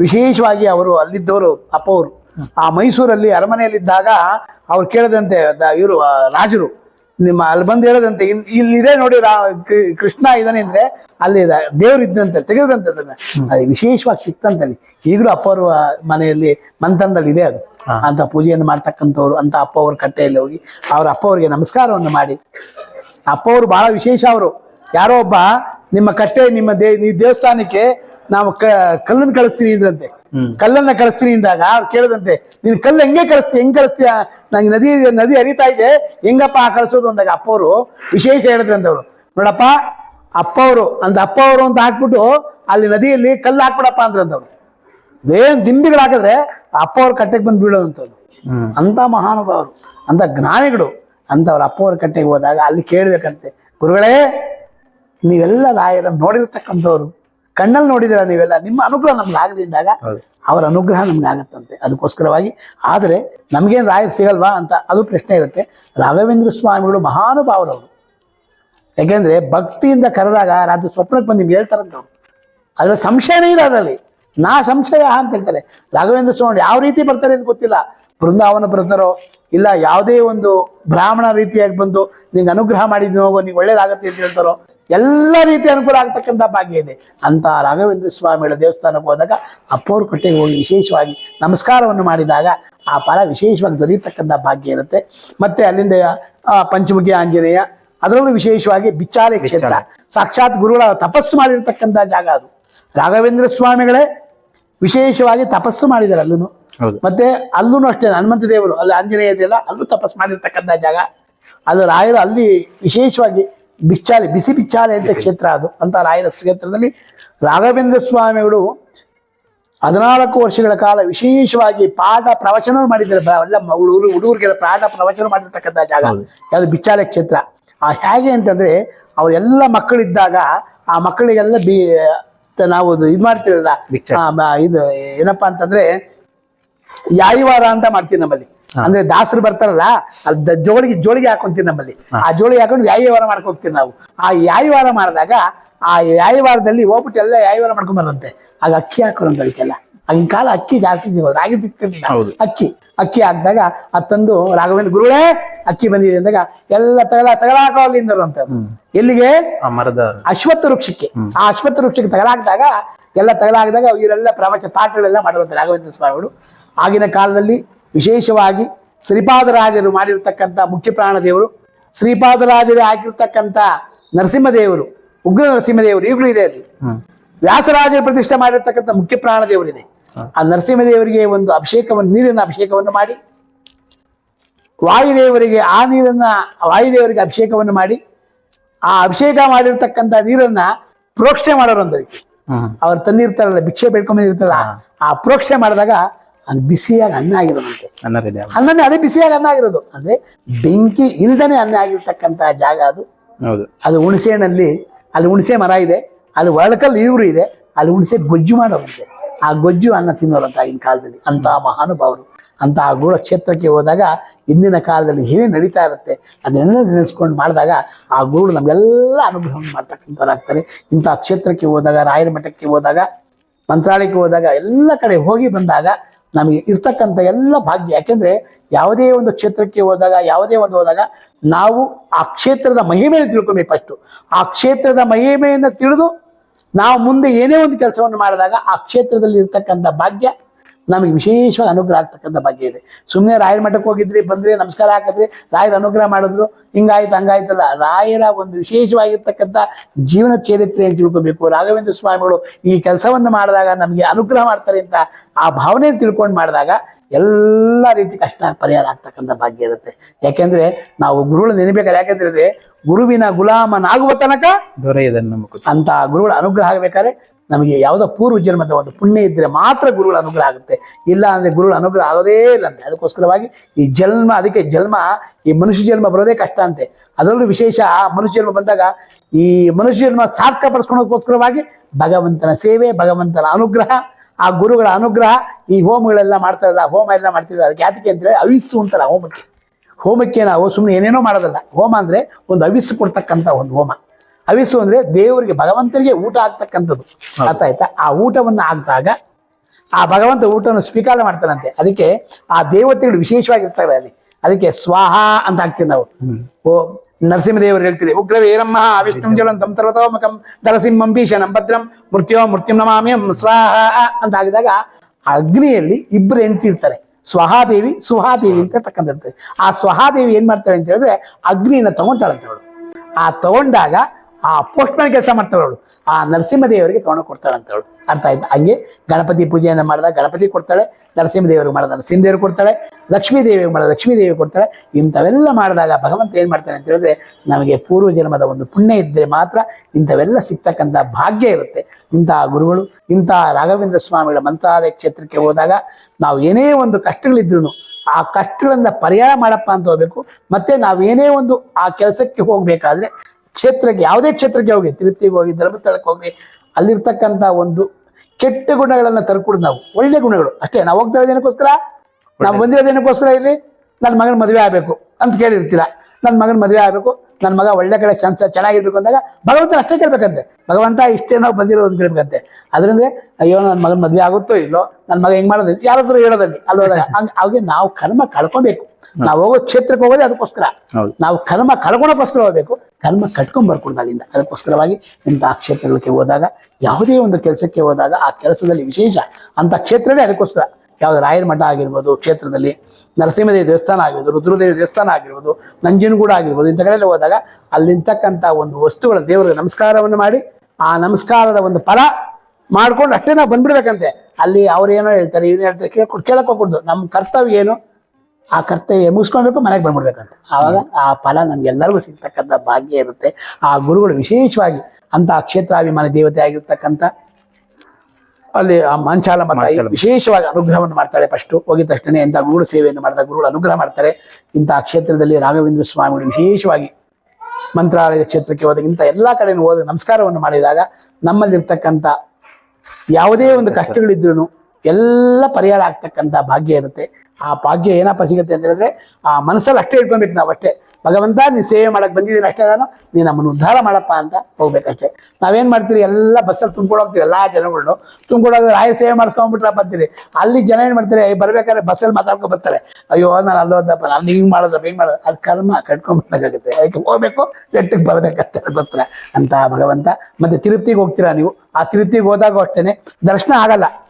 ವಿಶೇಷವಾಗಿ ಅವರು ಅಲ್ಲಿದ್ದವರು ಅಪ್ಪ ಅವರು ಆ ಮೈಸೂರಲ್ಲಿ ಅರಮನೆಯಲ್ಲಿದ್ದಾಗ ಅವ್ರು ಕೇಳದಂತೆ ಇವರು ರಾಜರು. ನಿಮ್ಮ ಅಲ್ಲಿ ಬಂದು ಹೇಳದಂತೆ ಇಲ್ಲಿ ಇಲ್ಲಿದೆ ನೋಡಿ ರಾ ಕೃಷ್ಣ ಇದ್ದಾನೆ ಅಂದ್ರೆ ಅಲ್ಲಿ ದೇವ್ರು ಇದ್ದಂತೆ ತೆಗೆದಂತೆ ಅದನ್ನ. ಅದು ವಿಶೇಷವಾಗಿ ಸಿಕ್ತಂತಲ್ಲಿ ಈಗಲೂ ಅಪ್ಪ ಅವ್ರ ಮನೆಯಲ್ಲಿ ಮಂತಂದಲ್ಲಿ ಇದೆ ಅದು. ಅಂತ ಪೂಜೆಯನ್ನು ಮಾಡ್ತಕ್ಕಂಥವ್ರು ಅಂತ ಅಪ್ಪ ಅವ್ರ ಕಟ್ಟೆಯಲ್ಲಿ ಹೋಗಿ ಅವ್ರ ಅಪ್ಪ ಅವ್ರಿಗೆ ನಮಸ್ಕಾರವನ್ನು ಮಾಡಿ. ಅಪ್ಪ ಅವರು ಬಹಳ ವಿಶೇಷ ಅವರು. ಯಾರೋ ಒಬ್ಬ ನಿಮ್ಮ ಕಟ್ಟೆ ನಿಮ್ಮ ದೇ ನೀವು ದೇವಸ್ಥಾನಕ್ಕೆ ನಾವು ಕ ಕಲ್ಲನ್ನು ಕಳಿಸ್ತೀನಿ ಇದ್ರಂತೆ ಕಲ್ಲನ್ನ ಕಳಿಸ್ತೀನಿ ಅಂದಾಗ ಅವ್ರು ಕೇಳದಂತೆ ನೀನು ಕಲ್ಲು ಹೆಂಗೆ ಕಳಿಸ್ತೀಯ ಹೆಂಗ್ ಕಳಿಸ್ತೀಯ? ನಂಗೆ ನದಿ ನದಿ ಹರಿತಾ ಇದೆ ಹೆಂಗಪ್ಪ ಕಳಿಸೋದು ಅಂದಾಗ ಅಪ್ಪ ಅವರು ವಿಶೇಷ ಅವರು ನೋಡಪ್ಪ ಅಪ್ಪ ಅವರು ಅಂದ ಅಪ್ಪ ಅವರು ಅಂತ ಹಾಕ್ಬಿಟ್ಟು ಅಲ್ಲಿ ನದಿಯಲ್ಲಿ ಕಲ್ಲು ಹಾಕ್ಬಿಡಪ್ಪ ಅಂದ್ರಂತವ್ರು ಏನ್ ದಿಂಬಿಗಳು ಹಾಕಿದ್ರೆ ಅಪ್ಪ ಅವ್ರ ಕಟ್ಟೆಗೆ ಬಂದು ಬೀಳೋದಂಥದ್ದು. ಅಂತ ಮಹಾನುಭಾವರು ಅಂತ ಜ್ಞಾನಿಗಳು ಅಂಥವ್ರ ಅಪ್ಪ ಅವ್ರ ಕಟ್ಟೆಗೆ ಹೋದಾಗ ಅಲ್ಲಿ ಕೇಳಬೇಕಂತೆ. ಗುರುಗಳೇ ನೀವೆಲ್ಲ ರಾಯರನ್ನು ನೋಡಿರ್ತಕ್ಕಂಥವ್ರು. ಕಣ್ಣಲ್ಲಿ ನೋಡಿದಿರ ನೀವೆಲ್ಲ ನಿಮ್ಮ ಅನುಗ್ರಹ ನಮ್ಗೆ ಆಗದಿದ್ದಾಗ ಹೌದು. ಅವರ ಅನುಗ್ರಹ ನಮ್ಗೆ ಆಗತ್ತಂತೆ. ಅದಕ್ಕೋಸ್ಕರವಾಗಿ ಆದರೆ ನಮಗೇನು ರಾಯರು ಸಿಗಲ್ವಾ ಅಂತ ಅದು ಪ್ರಶ್ನೆ ಇರುತ್ತೆ. ರಾಘವೇಂದ್ರ ಸ್ವಾಮಿಗಳು ಮಹಾನುಭಾವರವರು. ಯಾಕೆಂದ್ರೆ ಭಕ್ತಿಯಿಂದ ಕರೆದಾಗ ರಾತ್ರಿ ಸ್ವಪ್ನಕ್ಕೆ ಬಂದು ನಿಮ್ಗೆ ಹೇಳ್ತಾರಂತ ಅವರು. ಅದರ ಸಂಶಯನೇ ಇಲ್ಲ ಅದರಲ್ಲಿ ನಾ ಸಂಶಯ ಅಂತ ಹೇಳ್ತಾರೆ. ರಾಘವೇಂದ್ರ ಸ್ವಾಮಿ ಯಾವ ರೀತಿ ಬರ್ತಾರೆ ಅಂತ ಗೊತ್ತಿಲ್ಲ. ಬೃಂದಾವನ ಬರ್ತಾರೋ ಇಲ್ಲ ಯಾವುದೇ ಒಂದು ಬ್ರಾಹ್ಮಣ ರೀತಿಯಾಗಿ ಬಂದು ನಿಂಗೆ ಅನುಗ್ರಹ ಮಾಡಿದ್ವಿ ಹೋಗೋ ನಿಂಗೆ ಒಳ್ಳೇದಾಗತ್ತೆ ಅಂತ ಹೇಳ್ತಾರೋ ಎಲ್ಲ ರೀತಿ ಅನುಕೂಲ ಆಗ್ತಕ್ಕಂಥ ಭಾಗ್ಯ ಇದೆ. ಅಂತ ರಾಘವೇಂದ್ರ ಸ್ವಾಮಿಗಳ ದೇವಸ್ಥಾನಕ್ಕೆ ಹೋದಾಗ ಅಪ್ಪವ್ರ ಕಟ್ಟೆಗೆ ಹೋಗಿ ವಿಶೇಷವಾಗಿ ನಮಸ್ಕಾರವನ್ನು ಮಾಡಿದಾಗ ಆ ಫಲ ವಿಶೇಷವಾಗಿ ದೊರೆಯತಕ್ಕಂಥ ಭಾಗ್ಯ ಇರುತ್ತೆ. ಮತ್ತೆ ಅಲ್ಲಿಂದ ಪಂಚಮುಖಿ ಆಂಜನೇಯ ಅದರಲ್ಲೂ ವಿಶೇಷವಾಗಿ ಬಿಚ್ಚಾಲೆ ಕ್ಷೇತ್ರ. ಸಾಕ್ಷಾತ್ ಗುರುಗಳ ತಪಸ್ಸು ಮಾಡಿರ್ತಕ್ಕಂಥ ಜಾಗ ಅದು. ರಾಘವೇಂದ್ರ ಸ್ವಾಮಿಗಳೇ ವಿಶೇಷವಾಗಿ ತಪಸ್ಸು ಮಾಡಿದ್ದಾರೆ ಅಲ್ಲೂ ಮತ್ತೆ ಅಲ್ಲೂ ಅಷ್ಟೇ ಹನುಮಂತ ದೇವರು ಅಲ್ಲಿ ಆಂಜನೇಯ ಇದೆಯಲ್ಲ ಅಲ್ಲೂ ತಪಸ್ಸು ಮಾಡಿರ್ತಕ್ಕಂಥ ಜಾಗ. ಅದು ರಾಯರು ಅಲ್ಲಿ ವಿಶೇಷವಾಗಿ ಬಿಚ್ಚಾಲೆ ಬಿಸಿ ಬಿಚ್ಚಾಲೆ ಅಂತ ಕ್ಷೇತ್ರ ಅದು. ಅಂತ ರಾಯರ ಕ್ಷೇತ್ರದಲ್ಲಿ ರಾಘವೇಂದ್ರ ಸ್ವಾಮಿಗಳು ಹದಿನಾಲ್ಕು ವರ್ಷಗಳ ಕಾಲ ವಿಶೇಷವಾಗಿ ಪಾಠ ಪ್ರವಚನ ಮಾಡಿದ್ದಾರೆ. ಎಲ್ಲ ಹುಡುಗರು ಹುಡುಗರಿಗೆ ಪಾಠ ಪ್ರವಚನ ಮಾಡಿರ್ತಕ್ಕಂಥ ಜಾಗ. ಯಾವುದು ಬಿಚ್ಚಾಲೆ ಕ್ಷೇತ್ರ. ಆ ಹೇಗೆ ಅಂತಂದ್ರೆ ಅವರೆಲ್ಲ ಮಕ್ಕಳಿದ್ದಾಗ ಆ ಮಕ್ಕಳಿಗೆಲ್ಲ ಬಿ ನಾವು ಇದು ಮಾಡ್ತಿರಲ್ಲ ಇದು ಏನಪ್ಪಾ ಅಂತಂದ್ರೆ ಯಾಯಿವಾರ ಅಂತ ಮಾಡ್ತೀವಿ ನಮ್ಮಲ್ಲಿ. ಅಂದ್ರೆ ದಾಸರು ಬರ್ತಾರಲ್ಲ ಅಲ್ಲಿ ಜೋಳಿಗೆ ಜೋಳಿಗೆ ಹಾಕೊಂತೀವಿ ನಮ್ಮಲ್ಲಿ. ಆ ಜೋಳಿಗೆ ಹಾಕೊಂಡು ವ್ಯಾಯವಾರ ಮಾಡ್ಕೊಂತೀವಿ ನಾವು. ಆ ಯಾಯಿವಾರ ಮಾಡಿದಾಗ ಆ ಯಾಯಿವಾರದಲ್ಲಿ ಹೋಗ್ಬಿಟ್ಟು ಎಲ್ಲ ಯಾಯಿವಾರ ಮಾಡ್ಕೊಂಡ್ ಬರಂತೆ. ಆಗ ಅಕ್ಕಿ ಹಾಕೊಂಡ್ ಅದಕ್ಕೆಲ್ಲ. ಆಗಿನ ಕಾಲ ಅಕ್ಕಿ ಜಾಸ್ತಿ ಸಿಗೋದು. ರಾಗಿ ತಿಕ್ತಿರ್ಲಿಲ್ಲ ಅಕ್ಕಿ ಅಕ್ಕಿ ಹಾಕಿದಾಗ ಅದು ತಂದು ರಾಘವೇಂದ್ರ ಗುರುಗಳೇ ಅಕ್ಕಿ ಬಂದಿದೆ ಅಂದಾಗ ಎಲ್ಲ ತಗಲ ತಗಲಾಕೋ ಅಲ್ಲಿಂದರು ಅಂತ. ಎಲ್ಲಿಗೆ? ಮರದ ಅಶ್ವತ್ಥ ವೃಕ್ಷಕ್ಕೆ. ಆ ಅಶ್ವತ್ಥ ವೃಕ್ಷಕ್ಕೆ ತಗಲಾಕಿದಾಗ ಎಲ್ಲ ತಗಲಾಕಿದಾಗ ಇವರೆಲ್ಲ ಪ್ರವಚ ಪಾಠಗಳೆಲ್ಲ ಮಾಡಿರುವಂತೆ ರಾಘವೇಂದ್ರ ಸ್ವಾಮಿಗಳು ಆಗಿನ ಕಾಲದಲ್ಲಿ ವಿಶೇಷವಾಗಿ ಶ್ರೀಪಾದರಾಜರು ಮಾಡಿರ್ತಕ್ಕಂಥ ಮುಖ್ಯ ಪ್ರಾಣದೇವರು ಶ್ರೀಪಾದರಾಜರು ಹಾಕಿರ್ತಕ್ಕಂಥ ನರಸಿಂಹದೇವರು ಉಗ್ರ ನರಸಿಂಹದೇವರು ಈಗಲೂ ಇದೆ ಅಲ್ಲಿ. ವ್ಯಾಸರಾಜರು ಪ್ರತಿಷ್ಠೆ ಮಾಡಿರ್ತಕ್ಕಂಥ ಮುಖ್ಯ ಪ್ರಾಣದೇವರಿದೆ. ಆ ನರಸಿಂಹದೇವರಿಗೆ ಒಂದು ಅಭಿಷೇಕವನ್ನು ನೀರಿನ ಅಭಿಷೇಕವನ್ನು ಮಾಡಿ ವಾಯುದೇವರಿಗೆ ಆ ನೀರನ್ನ ವಾಯುದೇವರಿಗೆ ಅಭಿಷೇಕವನ್ನು ಮಾಡಿ ಆ ಅಭಿಷೇಕ ಮಾಡಿರ್ತಕ್ಕಂಥ ನೀರನ್ನ ಪ್ರೋಕ್ಷಣೆ ಮಾಡೋರು ಅದಕ್ಕೆ. ಹ್ಮ್ ಅವ್ರು ತಂದಿರ್ತಾರಲ್ಲ ಭಿಕ್ಷೆ ಬೇಡ್ಕೊಂಬಂದಿರ್ತಾರಲ್ಲ ಆ ಪ್ರೋಕ್ಷಣೆ ಮಾಡಿದಾಗ ಅದು ಬಿಸಿಯಾಗಿ ಅನ್ನ ಆಗಿರೋದಂತೆ ಅನ್ನ ರೆಡಿ ಆಗ ಅನ್ನನೇ ಅದೇ ಬಿಸಿಯಾಗಿ ಅನ್ನ ಆಗಿರೋದು. ಅಂದ್ರೆ ಬೆಂಕಿ ಇಲ್ದನೆ ಅನ್ನ ಆಗಿರ್ತಕ್ಕಂಥ ಜಾಗ ಅದು. ಹೌದು. ಅದು ಹುಣಸೆಹಣ್ಣಲ್ಲಿ ಅಲ್ಲಿ ಹುಣಸೆ ಮರ ಇದೆ ಅಲ್ಲಿ ಒಳಕಲ್ ಇವರು ಇದೆ ಅಲ್ಲಿ ಹುಣಸೆ ಗೊಜ್ಜು ಮಾಡೋರಂತೆ ಆ ಗೊಜ್ಜು ಅನ್ನ ತಿನ್ನೋರಂತ ಆಗಿನ ಕಾಲದಲ್ಲಿ. ಅಂತ ಮಹಾನುಭಾವರು. ಅಂತ ಆ ಗೂಢ ಕ್ಷೇತ್ರಕ್ಕೆ ಹೋದಾಗ ಇಂದಿನ ಕಾಲದಲ್ಲಿ ಏನೇ ನಡೀತಾ ಇರುತ್ತೆ ಅದನ್ನೆಲ್ಲ ನೆನೆಸ್ಕೊಂಡು ಮಾಡಿದಾಗ ಆ ಗೂಡು ನಮಗೆಲ್ಲ ಮಾಡ್ತಕ್ಕಂಥವ್ರು ಮಾಡ್ತಕ್ಕಂಥವ್ರಾಗ್ತಾರೆ ಇಂಥ ಕ್ಷೇತ್ರಕ್ಕೆ ಹೋದಾಗ ರಾಯರ ಮಠಕ್ಕೆ ಹೋದಾಗ ಮಂತ್ರಾಲಯಕ್ಕೆ ಹೋದಾಗ ಎಲ್ಲ ಕಡೆ ಹೋಗಿ ಬಂದಾಗ ನಮಗೆ ಇರ್ತಕ್ಕಂಥ ಎಲ್ಲ ಭಾಗ್ಯ. ಯಾಕೆಂದ್ರೆ ಯಾವುದೇ ಒಂದು ಕ್ಷೇತ್ರಕ್ಕೆ ಹೋದಾಗ, ಯಾವುದೇ ಒಂದು ಹೋದಾಗ ನಾವು ಆ ಕ್ಷೇತ್ರದ ಮಹಿಮೆಯನ್ನು ತಿಳ್ಕೊಬೇಕು ಫಸ್ಟು ಆ ಕ್ಷೇತ್ರದ ಮಹಿಮೆಯನ್ನು ತಿಳಿದು ನಾವು ಮುಂದೆ ಏನೇ ಒಂದು ಕೆಲಸವನ್ನು ಮಾಡಿದಾಗ ಆ ಕ್ಷೇತ್ರದಲ್ಲಿ ಇರ್ತಕ್ಕಂಥ ಭಾಗ್ಯ ನಮಗೆ ವಿಶೇಷವಾಗಿ ಅನುಗ್ರಹ ಆಗ್ತಕ್ಕಂಥ ಭಾಗ್ಯ ಇದೆ. ಸುಮ್ಮನೆ ರಾಯರ ಮಠಕ್ಕೆ ಹೋಗಿದ್ರಿ ಬಂದ್ರಿ ನಮಸ್ಕಾರ ಹಾಕಿದ್ರಿ ರಾಯರ ಅನುಗ್ರಹ ಮಾಡಿದ್ರು ಹಿಂಗಾಯ್ತು ಹಂಗಾಯ್ತಲ್ಲ ರಾಯರ ಒಂದು ವಿಶೇಷವಾಗಿರ್ತಕ್ಕಂಥ ಜೀವನ ಚರಿತ್ರೆ ಅಂತ ತಿಳ್ಕೊಬೇಕು. ರಾಘವೇಂದ್ರ ಸ್ವಾಮಿಗಳು ಈ ಕೆಲಸವನ್ನು ಮಾಡಿದಾಗ ನಮಗೆ ಅನುಗ್ರಹ ಮಾಡ್ತಾರೆ ಅಂತ ಆ ಭಾವನೆ ತಿಳ್ಕೊಂಡು ಮಾಡಿದಾಗ ಎಲ್ಲ ರೀತಿ ಕಷ್ಟ ಪರಿಹಾರ ಆಗ್ತಕ್ಕಂಥ ಭಾಗ್ಯ ಇರುತ್ತೆ. ಯಾಕೆಂದ್ರೆ ನಾವು ಗುರುಗಳು ನೆನಬೇಕಾದ್ರೆ ಯಾಕೆಂದ್ರೆ ಗುರುವಿನ ಗುಲಾಮನಾಗುವ ತನಕ ದೊರೆಯದನ್ನು ನಮಗೆ ಅಂತ ಗುರುಗಳ ಅನುಗ್ರಹ ಆಗಬೇಕಾದ್ರೆ ನಮಗೆ ಯಾವುದೋ ಪೂರ್ವ ಜನ್ಮದ ಒಂದು ಪುಣ್ಯ ಇದ್ದರೆ ಮಾತ್ರ ಗುರುಗಳ ಅನುಗ್ರಹ ಆಗುತ್ತೆ. ಇಲ್ಲ ಅಂದರೆ ಗುರುಗಳ ಅನುಗ್ರಹ ಆಗೋದೇ ಇಲ್ಲ ಅಂತೆ. ಅದಕ್ಕೋಸ್ಕರವಾಗಿ ಈ ಜನ್ಮ, ಅದಕ್ಕೆ ಜನ್ಮ, ಈ ಮನುಷ್ಯ ಜನ್ಮ ಬರೋದೇ ಕಷ್ಟ ಅಂತೆ. ಅದರಲ್ಲೂ ವಿಶೇಷ ಮನುಷ್ಯ ಜನ್ಮ ಬಂದಾಗ ಈ ಮನುಷ್ಯ ಜನ್ಮ ಸಾರ್ಥಕಪಡಿಸ್ಕೊಳೋದಕ್ಕೋಸ್ಕರವಾಗಿ ಭಗವಂತನ ಸೇವೆ, ಭಗವಂತನ ಅನುಗ್ರಹ, ಆ ಗುರುಗಳ ಅನುಗ್ರಹ, ಈ ಹೋಮಗಳೆಲ್ಲ ಮಾಡ್ತಾರಲ್ಲ, ಹೋಮ ಎಲ್ಲ ಮಾಡ್ತಿರಲ್ಲ ಅದಕ್ಕೆ ಯಾತಕ್ಕೆ ಅಂದರೆ ಅವಿಸ್ಸು ಅಂತಾರ ಹೋಮಕ್ಕೆ. ಹೋಮಕ್ಕೆ ನಾವು ಸುಮ್ಮನೆ ಏನೇನೋ ಮಾಡೋದಲ್ಲ. ಹೋಮ ಅಂದರೆ ಒಂದು ಅವಿಸ್ಸು ಕೊಡ್ತಕ್ಕಂಥ ಒಂದು ಹೋಮ. ಅವಿಸ್ಸು ಅಂದರೆ ದೇವರಿಗೆ ಭಗವಂತನಿಗೆ ಊಟ ಆಗ್ತಕ್ಕಂಥದ್ದು. ಅರ್ಥ ಆಯ್ತಾ? ಆ ಊಟವನ್ನು ಆಗ್ದಾಗ ಆ ಭಗವಂತ ಊಟವನ್ನು ಸ್ವೀಕಾರ ಮಾಡ್ತಾನಂತೆ. ಅದಕ್ಕೆ ಆ ದೇವತೆಗಳು ವಿಶೇಷವಾಗಿರ್ತವೆ ಅಲ್ಲಿ. ಅದಕ್ಕೆ ಸ್ವಾಹ ಅಂತ ಹಾಕ್ತೀವಿ ನಾವು. ಓ ನರಸಿಂಹದೇವರು ಹೇಳ್ತೀರಿ ಉಗ್ರ ವೀರಮ್ಮ ವಿಷ್ಣು ಜ್ವಲಂತಂ ಸರ್ವತೋಮಕಂ ನರಸಿಂಹಂ ಭೀಷಣಂ ಭದ್ರಂ ಮೃತ್ಯೋ ಮೃತ್ಯುಂ ನಮಾಮ್ಯಂ ಸ್ವಾಹ ಅಂತ ಆಗಿದಾಗ ಅಗ್ನಿಯಲ್ಲಿ ಇಬ್ಬರು ಹೆಂಡ್ತಿ ಇರ್ತಾರೆ. ಸ್ವಹಾದೇವಿ ಸುಹಾದೇವಿ ಅಂತ ತಕ್ಕಂತಿರ್ತಾರೆ ಆ ಸ್ವಹಾದೇವಿ ಏನ್ ಮಾಡ್ತಾಳೆ ಅಂತ ಹೇಳಿದ್ರೆ ಅಗ್ನಿಯನ್ನ ತಗೊಂತಾಳಂತೆ ಅವಳು. ಆ ತಗೊಂಡಾಗ ಆ ಪೋಸ್ಟ್ ಮ್ಯಾನ್ ಕೆಲಸ ಅವಳು. ಆ ನರಸಿಂಹದೇವರಿಗೆ ತಗೊಂಡು ಕೊಡ್ತಾಳೆ ಅಂತ ಅವಳು. ಅರ್ಥ ಆಯ್ತು? ಹಂಗೆ ಗಣಪತಿ ಪೂಜೆಯನ್ನು ಮಾಡಿದ ಗಣಪತಿ ಕೊಡ್ತಾಳೆ ನರಸಿಂಹದೇವರಿಗೆ ಮಾಡಿದ ನರಸಿಂಹದೇವರು ಕೊಡ್ತಾಳೆ ಲಕ್ಷ್ಮೀ ದೇವಿಗೆ ಮಾಡಿದ ಲಕ್ಷ್ಮೀ ದೇವಿ ಕೊಡ್ತಾಳೆ. ಇಂಥವೆಲ್ಲ ಮಾಡಿದಾಗ ಭಗವಂತ ಏನು ಮಾಡ್ತಾನೆ ಅಂತ ಹೇಳಿದ್ರೆ ನಮಗೆ ಪೂರ್ವ ಜನ್ಮದ ಒಂದು ಪುಣ್ಯ ಇದ್ದರೆ ಮಾತ್ರ ಇಂಥವೆಲ್ಲ ಸಿಗ್ತಕ್ಕಂಥ ಭಾಗ್ಯ ಇರುತ್ತೆ. ಇಂತಹ ಗುರುಗಳು ಇಂತಹ ರಾಘವೇಂದ್ರ ಸ್ವಾಮಿಗಳ ಮಂತ್ರಾಲಯ ಕ್ಷೇತ್ರಕ್ಕೆ ಹೋದಾಗ ನಾವು ಏನೇ ಒಂದು ಕಷ್ಟಗಳಿದ್ರು ಆ ಕಷ್ಟಗಳಿಂದ ಪರಿಹಾರ ಮಾಡಪ್ಪ ಅಂತ ಹೋಗ್ಬೇಕು. ಮತ್ತೆ ನಾವು ಏನೇ ಒಂದು ಆ ಕೆಲಸಕ್ಕೆ ಹೋಗ್ಬೇಕಾದ್ರೆ ಕ್ಷೇತ್ರಕ್ಕೆ ಯಾವುದೇ ಕ್ಷೇತ್ರಕ್ಕೆ ಹೋಗಿ ತಿರುಪ್ತಿಗೆ ಹೋಗಿ ಧರ್ಮಸ್ಥಳಕ್ಕೆ ಹೋಗಿ ಅಲ್ಲಿರ್ತಕ್ಕಂಥ ಒಂದು ಕೆಟ್ಟ ಗುಣಗಳನ್ನು ತರ್ಕೊಡು ನಾವು. ಒಳ್ಳೆ ಗುಣಗಳು. ಅಷ್ಟೇ ನಾವು ಹೋಗ್ತಾ ಇರೋದೇನಕ್ಕೋಸ್ಕರ? ನಾವು ಬಂದಿರೋದೇನಕ್ಕೋಸ್ಕರ ಇಲ್ಲಿ? ನನ್ನ ಮಗನ ಮದುವೆ ಆಗಬೇಕು ಅಂತ ಕೇಳಿರ್ತೀರ. ನನ್ನ ಮಗನ ಮದುವೆ ಆಗಬೇಕು ನನ್ನ ಮಗ ಒಳ್ಳೆ ಕಡೆ ಸಂಸ ಚೆನ್ನಾಗಿರ್ಬೇಕು ಅಂದಾಗ ಭಗವಂತ ಅಷ್ಟೇ ಕೇಳ್ಬೇಕಂತೆ. ಭಗವಂತ ಇಷ್ಟೇನೋ ಬಂದಿರೋದು ಅಂತ ಕೇಳ್ಬೇಕಂತೆ. ಅದರಿಂದ ಅಯ್ಯೋ ನನ್ನ ಮಗನ ಮದುವೆ ಆಗುತ್ತೋ ಇಲ್ಲೋ ನನ್ನ ಮಗ ಹೆಂಗ್ ಮಾಡೋದು? ಯಾರಾದ್ರೂ ಹೇಳೋದಲ್ಲಿ? ಅಲ್ಲಿ ಹೋದಾಗ ಹಂಗೆ ಅವಾಗೆ ನಾವು ಕರ್ಮ ಕಳ್ಕೊಬೇಕು. ನಾವು ಹೋಗೋ ಕ್ಷೇತ್ರಕ್ಕೆ ಹೋಗೋದೇ ಅದಕ್ಕೋಸ್ಕರ. ನಾವು ಕರ್ಮ ಕಳ್ಕೊಳಕ್ಕೋಸ್ಕರ ಹೋಗ್ಬೇಕು. ಕರ್ಮ ಕಟ್ಕೊಂಡ್ ಬರ್ಕೊಡ್ದು ಅಲ್ಲಿಂದ. ಅದಕ್ಕೋಸ್ಕರವಾಗಿ ಇಂಥ ಕ್ಷೇತ್ರಗಳಿಗೆ ಹೋದಾಗ ಯಾವುದೇ ಒಂದು ಕೆಲಸಕ್ಕೆ ಹೋದಾಗ ಆ ಕೆಲಸದಲ್ಲಿ ವಿಶೇಷ ಅಂತ ಕ್ಷೇತ್ರನೇ ಅದಕ್ಕೋಸ್ಕರ. ಯಾವ್ದು ರಾಯರ ಮಠ ಆಗಿರ್ಬೋದು, ಕ್ಷೇತ್ರದಲ್ಲಿ ನರಸಿಂಹದೇವಿ ದೇವಸ್ಥಾನ ಆಗಿರ್ಬೋದು, ರುದ್ರದೇವಿ ದೇವಸ್ಥಾನ ಆಗಿರ್ಬೋದು, ನಂಜನಗೂಡ ಆಗಿರ್ಬೋದು, ಇಂಥ ಕಡೆಯಲ್ಲಿ ಹೋದಾಗ ಅಲ್ಲಿರ್ತಕ್ಕಂಥ ಒಂದು ವಸ್ತುಗಳ ದೇವರಿಗೆ ನಮಸ್ಕಾರವನ್ನು ಮಾಡಿ, ಆ ನಮಸ್ಕಾರದ ಒಂದು ಫಲ ಮಾಡ್ಕೊಂಡು ಅಷ್ಟೇ ನಾವು ಬಂದ್ಬಿಡ್ಬೇಕಂತೆ. ಅಲ್ಲಿ ಅವ್ರು ಏನೋ ಹೇಳ್ತಾರೆ, ಇವ್ರು ಹೇಳ್ತಾರೆ ಕೇಳ್ಕೊಂಡು ಕೇಳಕ್ಕೆ ನಮ್ಮ ಕರ್ತವ್ಯ ಏನು? ಆ ಕರ್ತವ್ಯ ಮುಗಿಸ್ಕೊಳ್ಬೇಕು ಮನೆಗೆ ಬಂದ್ಬಿಡ್ಬೇಕಂತ. ಆವಾಗ ಆ ಫಲ ನಮಗೆಲ್ಲರಿಗೂ ಸಿಗ್ತಕ್ಕಂಥ ಭಾಗ್ಯ ಇರುತ್ತೆ. ಆ ಗುರುಗಳು ವಿಶೇಷವಾಗಿ ಅಂತ ಕ್ಷೇತ್ರಾಭಿಮಾನ ದೇವತೆ ಆಗಿರ್ತಕ್ಕಂಥ ಅಲ್ಲಿ ಆ ಮಂಚಾಲ ತಾಯಿ ವಿಶೇಷವಾಗಿ ಅನುಗ್ರಹವನ್ನು ಮಾಡ್ತಾಳೆ ಫಸ್ಟ್ ಹೋಗಿದ ತಕ್ಷಣ ಇಂಥ ಗುರುಗಳು ಸೇವೆಯನ್ನು ಮಾಡಿದಾಗ ಗುರುಗಳು ಅನುಗ್ರಹ ಮಾಡ್ತಾರೆ. ಇಂತಹ ಕ್ಷೇತ್ರದಲ್ಲಿ ರಾಘವೇಂದ್ರ ಸ್ವಾಮಿಗಳು ವಿಶೇಷವಾಗಿ ಮಂತ್ರಾಲಯದ ಕ್ಷೇತ್ರಕ್ಕೆ ಹೋದಾಗ ಇಂಥ ಎಲ್ಲ ಕಡೆಯೂ ಹೋದ ನಮಸ್ಕಾರವನ್ನು ಮಾಡಿದಾಗ ನಮ್ಮಲ್ಲಿರ್ತಕ್ಕಂಥ ಯಾವುದೇ ಒಂದು ಕಷ್ಟಗಳಿದ್ರು ಎಲ್ಲ ಪರಿಹಾರ ಆಗ್ತಕ್ಕಂಥ ಭಾಗ್ಯ ಇರುತ್ತೆ. ಆ ಭಾಗ್ಯ ಏನಪ್ಪ ಸಿಗುತ್ತೆ ಅಂತ ಹೇಳಿದ್ರೆ, ಆ ಮನಸ್ಸಲ್ಲಿ ಅಷ್ಟೇ ಇಟ್ಕೊಬೇಕು ನಾವು ಅಷ್ಟೇ, ಭಗವಂತ ನೀ ಸೇವೆ ಮಾಡಕ್ಕೆ ಬಂದಿದ್ದೀನಿ ಅಷ್ಟೇ ನಾನು, ನೀನು ನಮ್ಮನ್ನು ಉದ್ಧಾರ ಮಾಡಪ್ಪ ಅಂತ ಹೋಗ್ಬೇಕಷ್ಟೇ. ನಾವೇನ್ ಮಾಡ್ತೀರಿ, ಎಲ್ಲ ಬಸ್ಸಲ್ಲಿ ತುಂಬ್ಕೊಂಡು ಹೋಗ್ತೀರಿ, ಎಲ್ಲಾ ಜನಗಳು ತುಂಬ್ಕೊಂಡು ರಾಯ ಸೇವೆ ಮಾಡಿಸ್ಕೊಂಡ್ಬಿಟ್ರಪ್ಪ ಬರ್ತೀರಿ ಅಲ್ಲಿ ಜನ ಏನ್ ಮಾಡ್ತಾರೆ ಬರಬೇಕಾದ್ರೆ ಬಸ್ಸಲ್ಲಿ ಮಾತಾಡ್ಕೊ ಬರ್ತಾರೆ. ಅಯ್ಯೋ, ನಾನು ಅಲ್ಲೋದಪ್ಪ ನಾನು ಹಿಂಗ್ ಮಾಡೋದಪ್ಪ ಹಿಂಗ್ ಮಾಡೋದು. ಅದು ಕರ್ಮ ಕಟ್ಕೊಂಡ್ಬೇಕಾಗುತ್ತೆ ಅದಕ್ಕೆ ಹೋಗ್ಬೇಕು ಗಟ್ಟಿಗೆ ಬರ್ಬೇಕಂತ ಅದಕ್ಕೋಸ್ಕರ. ಅಂತ ಭಗವಂತ ಮತ್ತೆ ತಿರುಪ್ತಿಗೆ ಹೋಗ್ತೀರಾ ನೀವು? ಆ ತಿರುಪ್ತಿಗೆ ಹೋದಾಗ ಅಷ್ಟೇನೆ. ದರ್ಶನ ಆಗಲ್ಲ.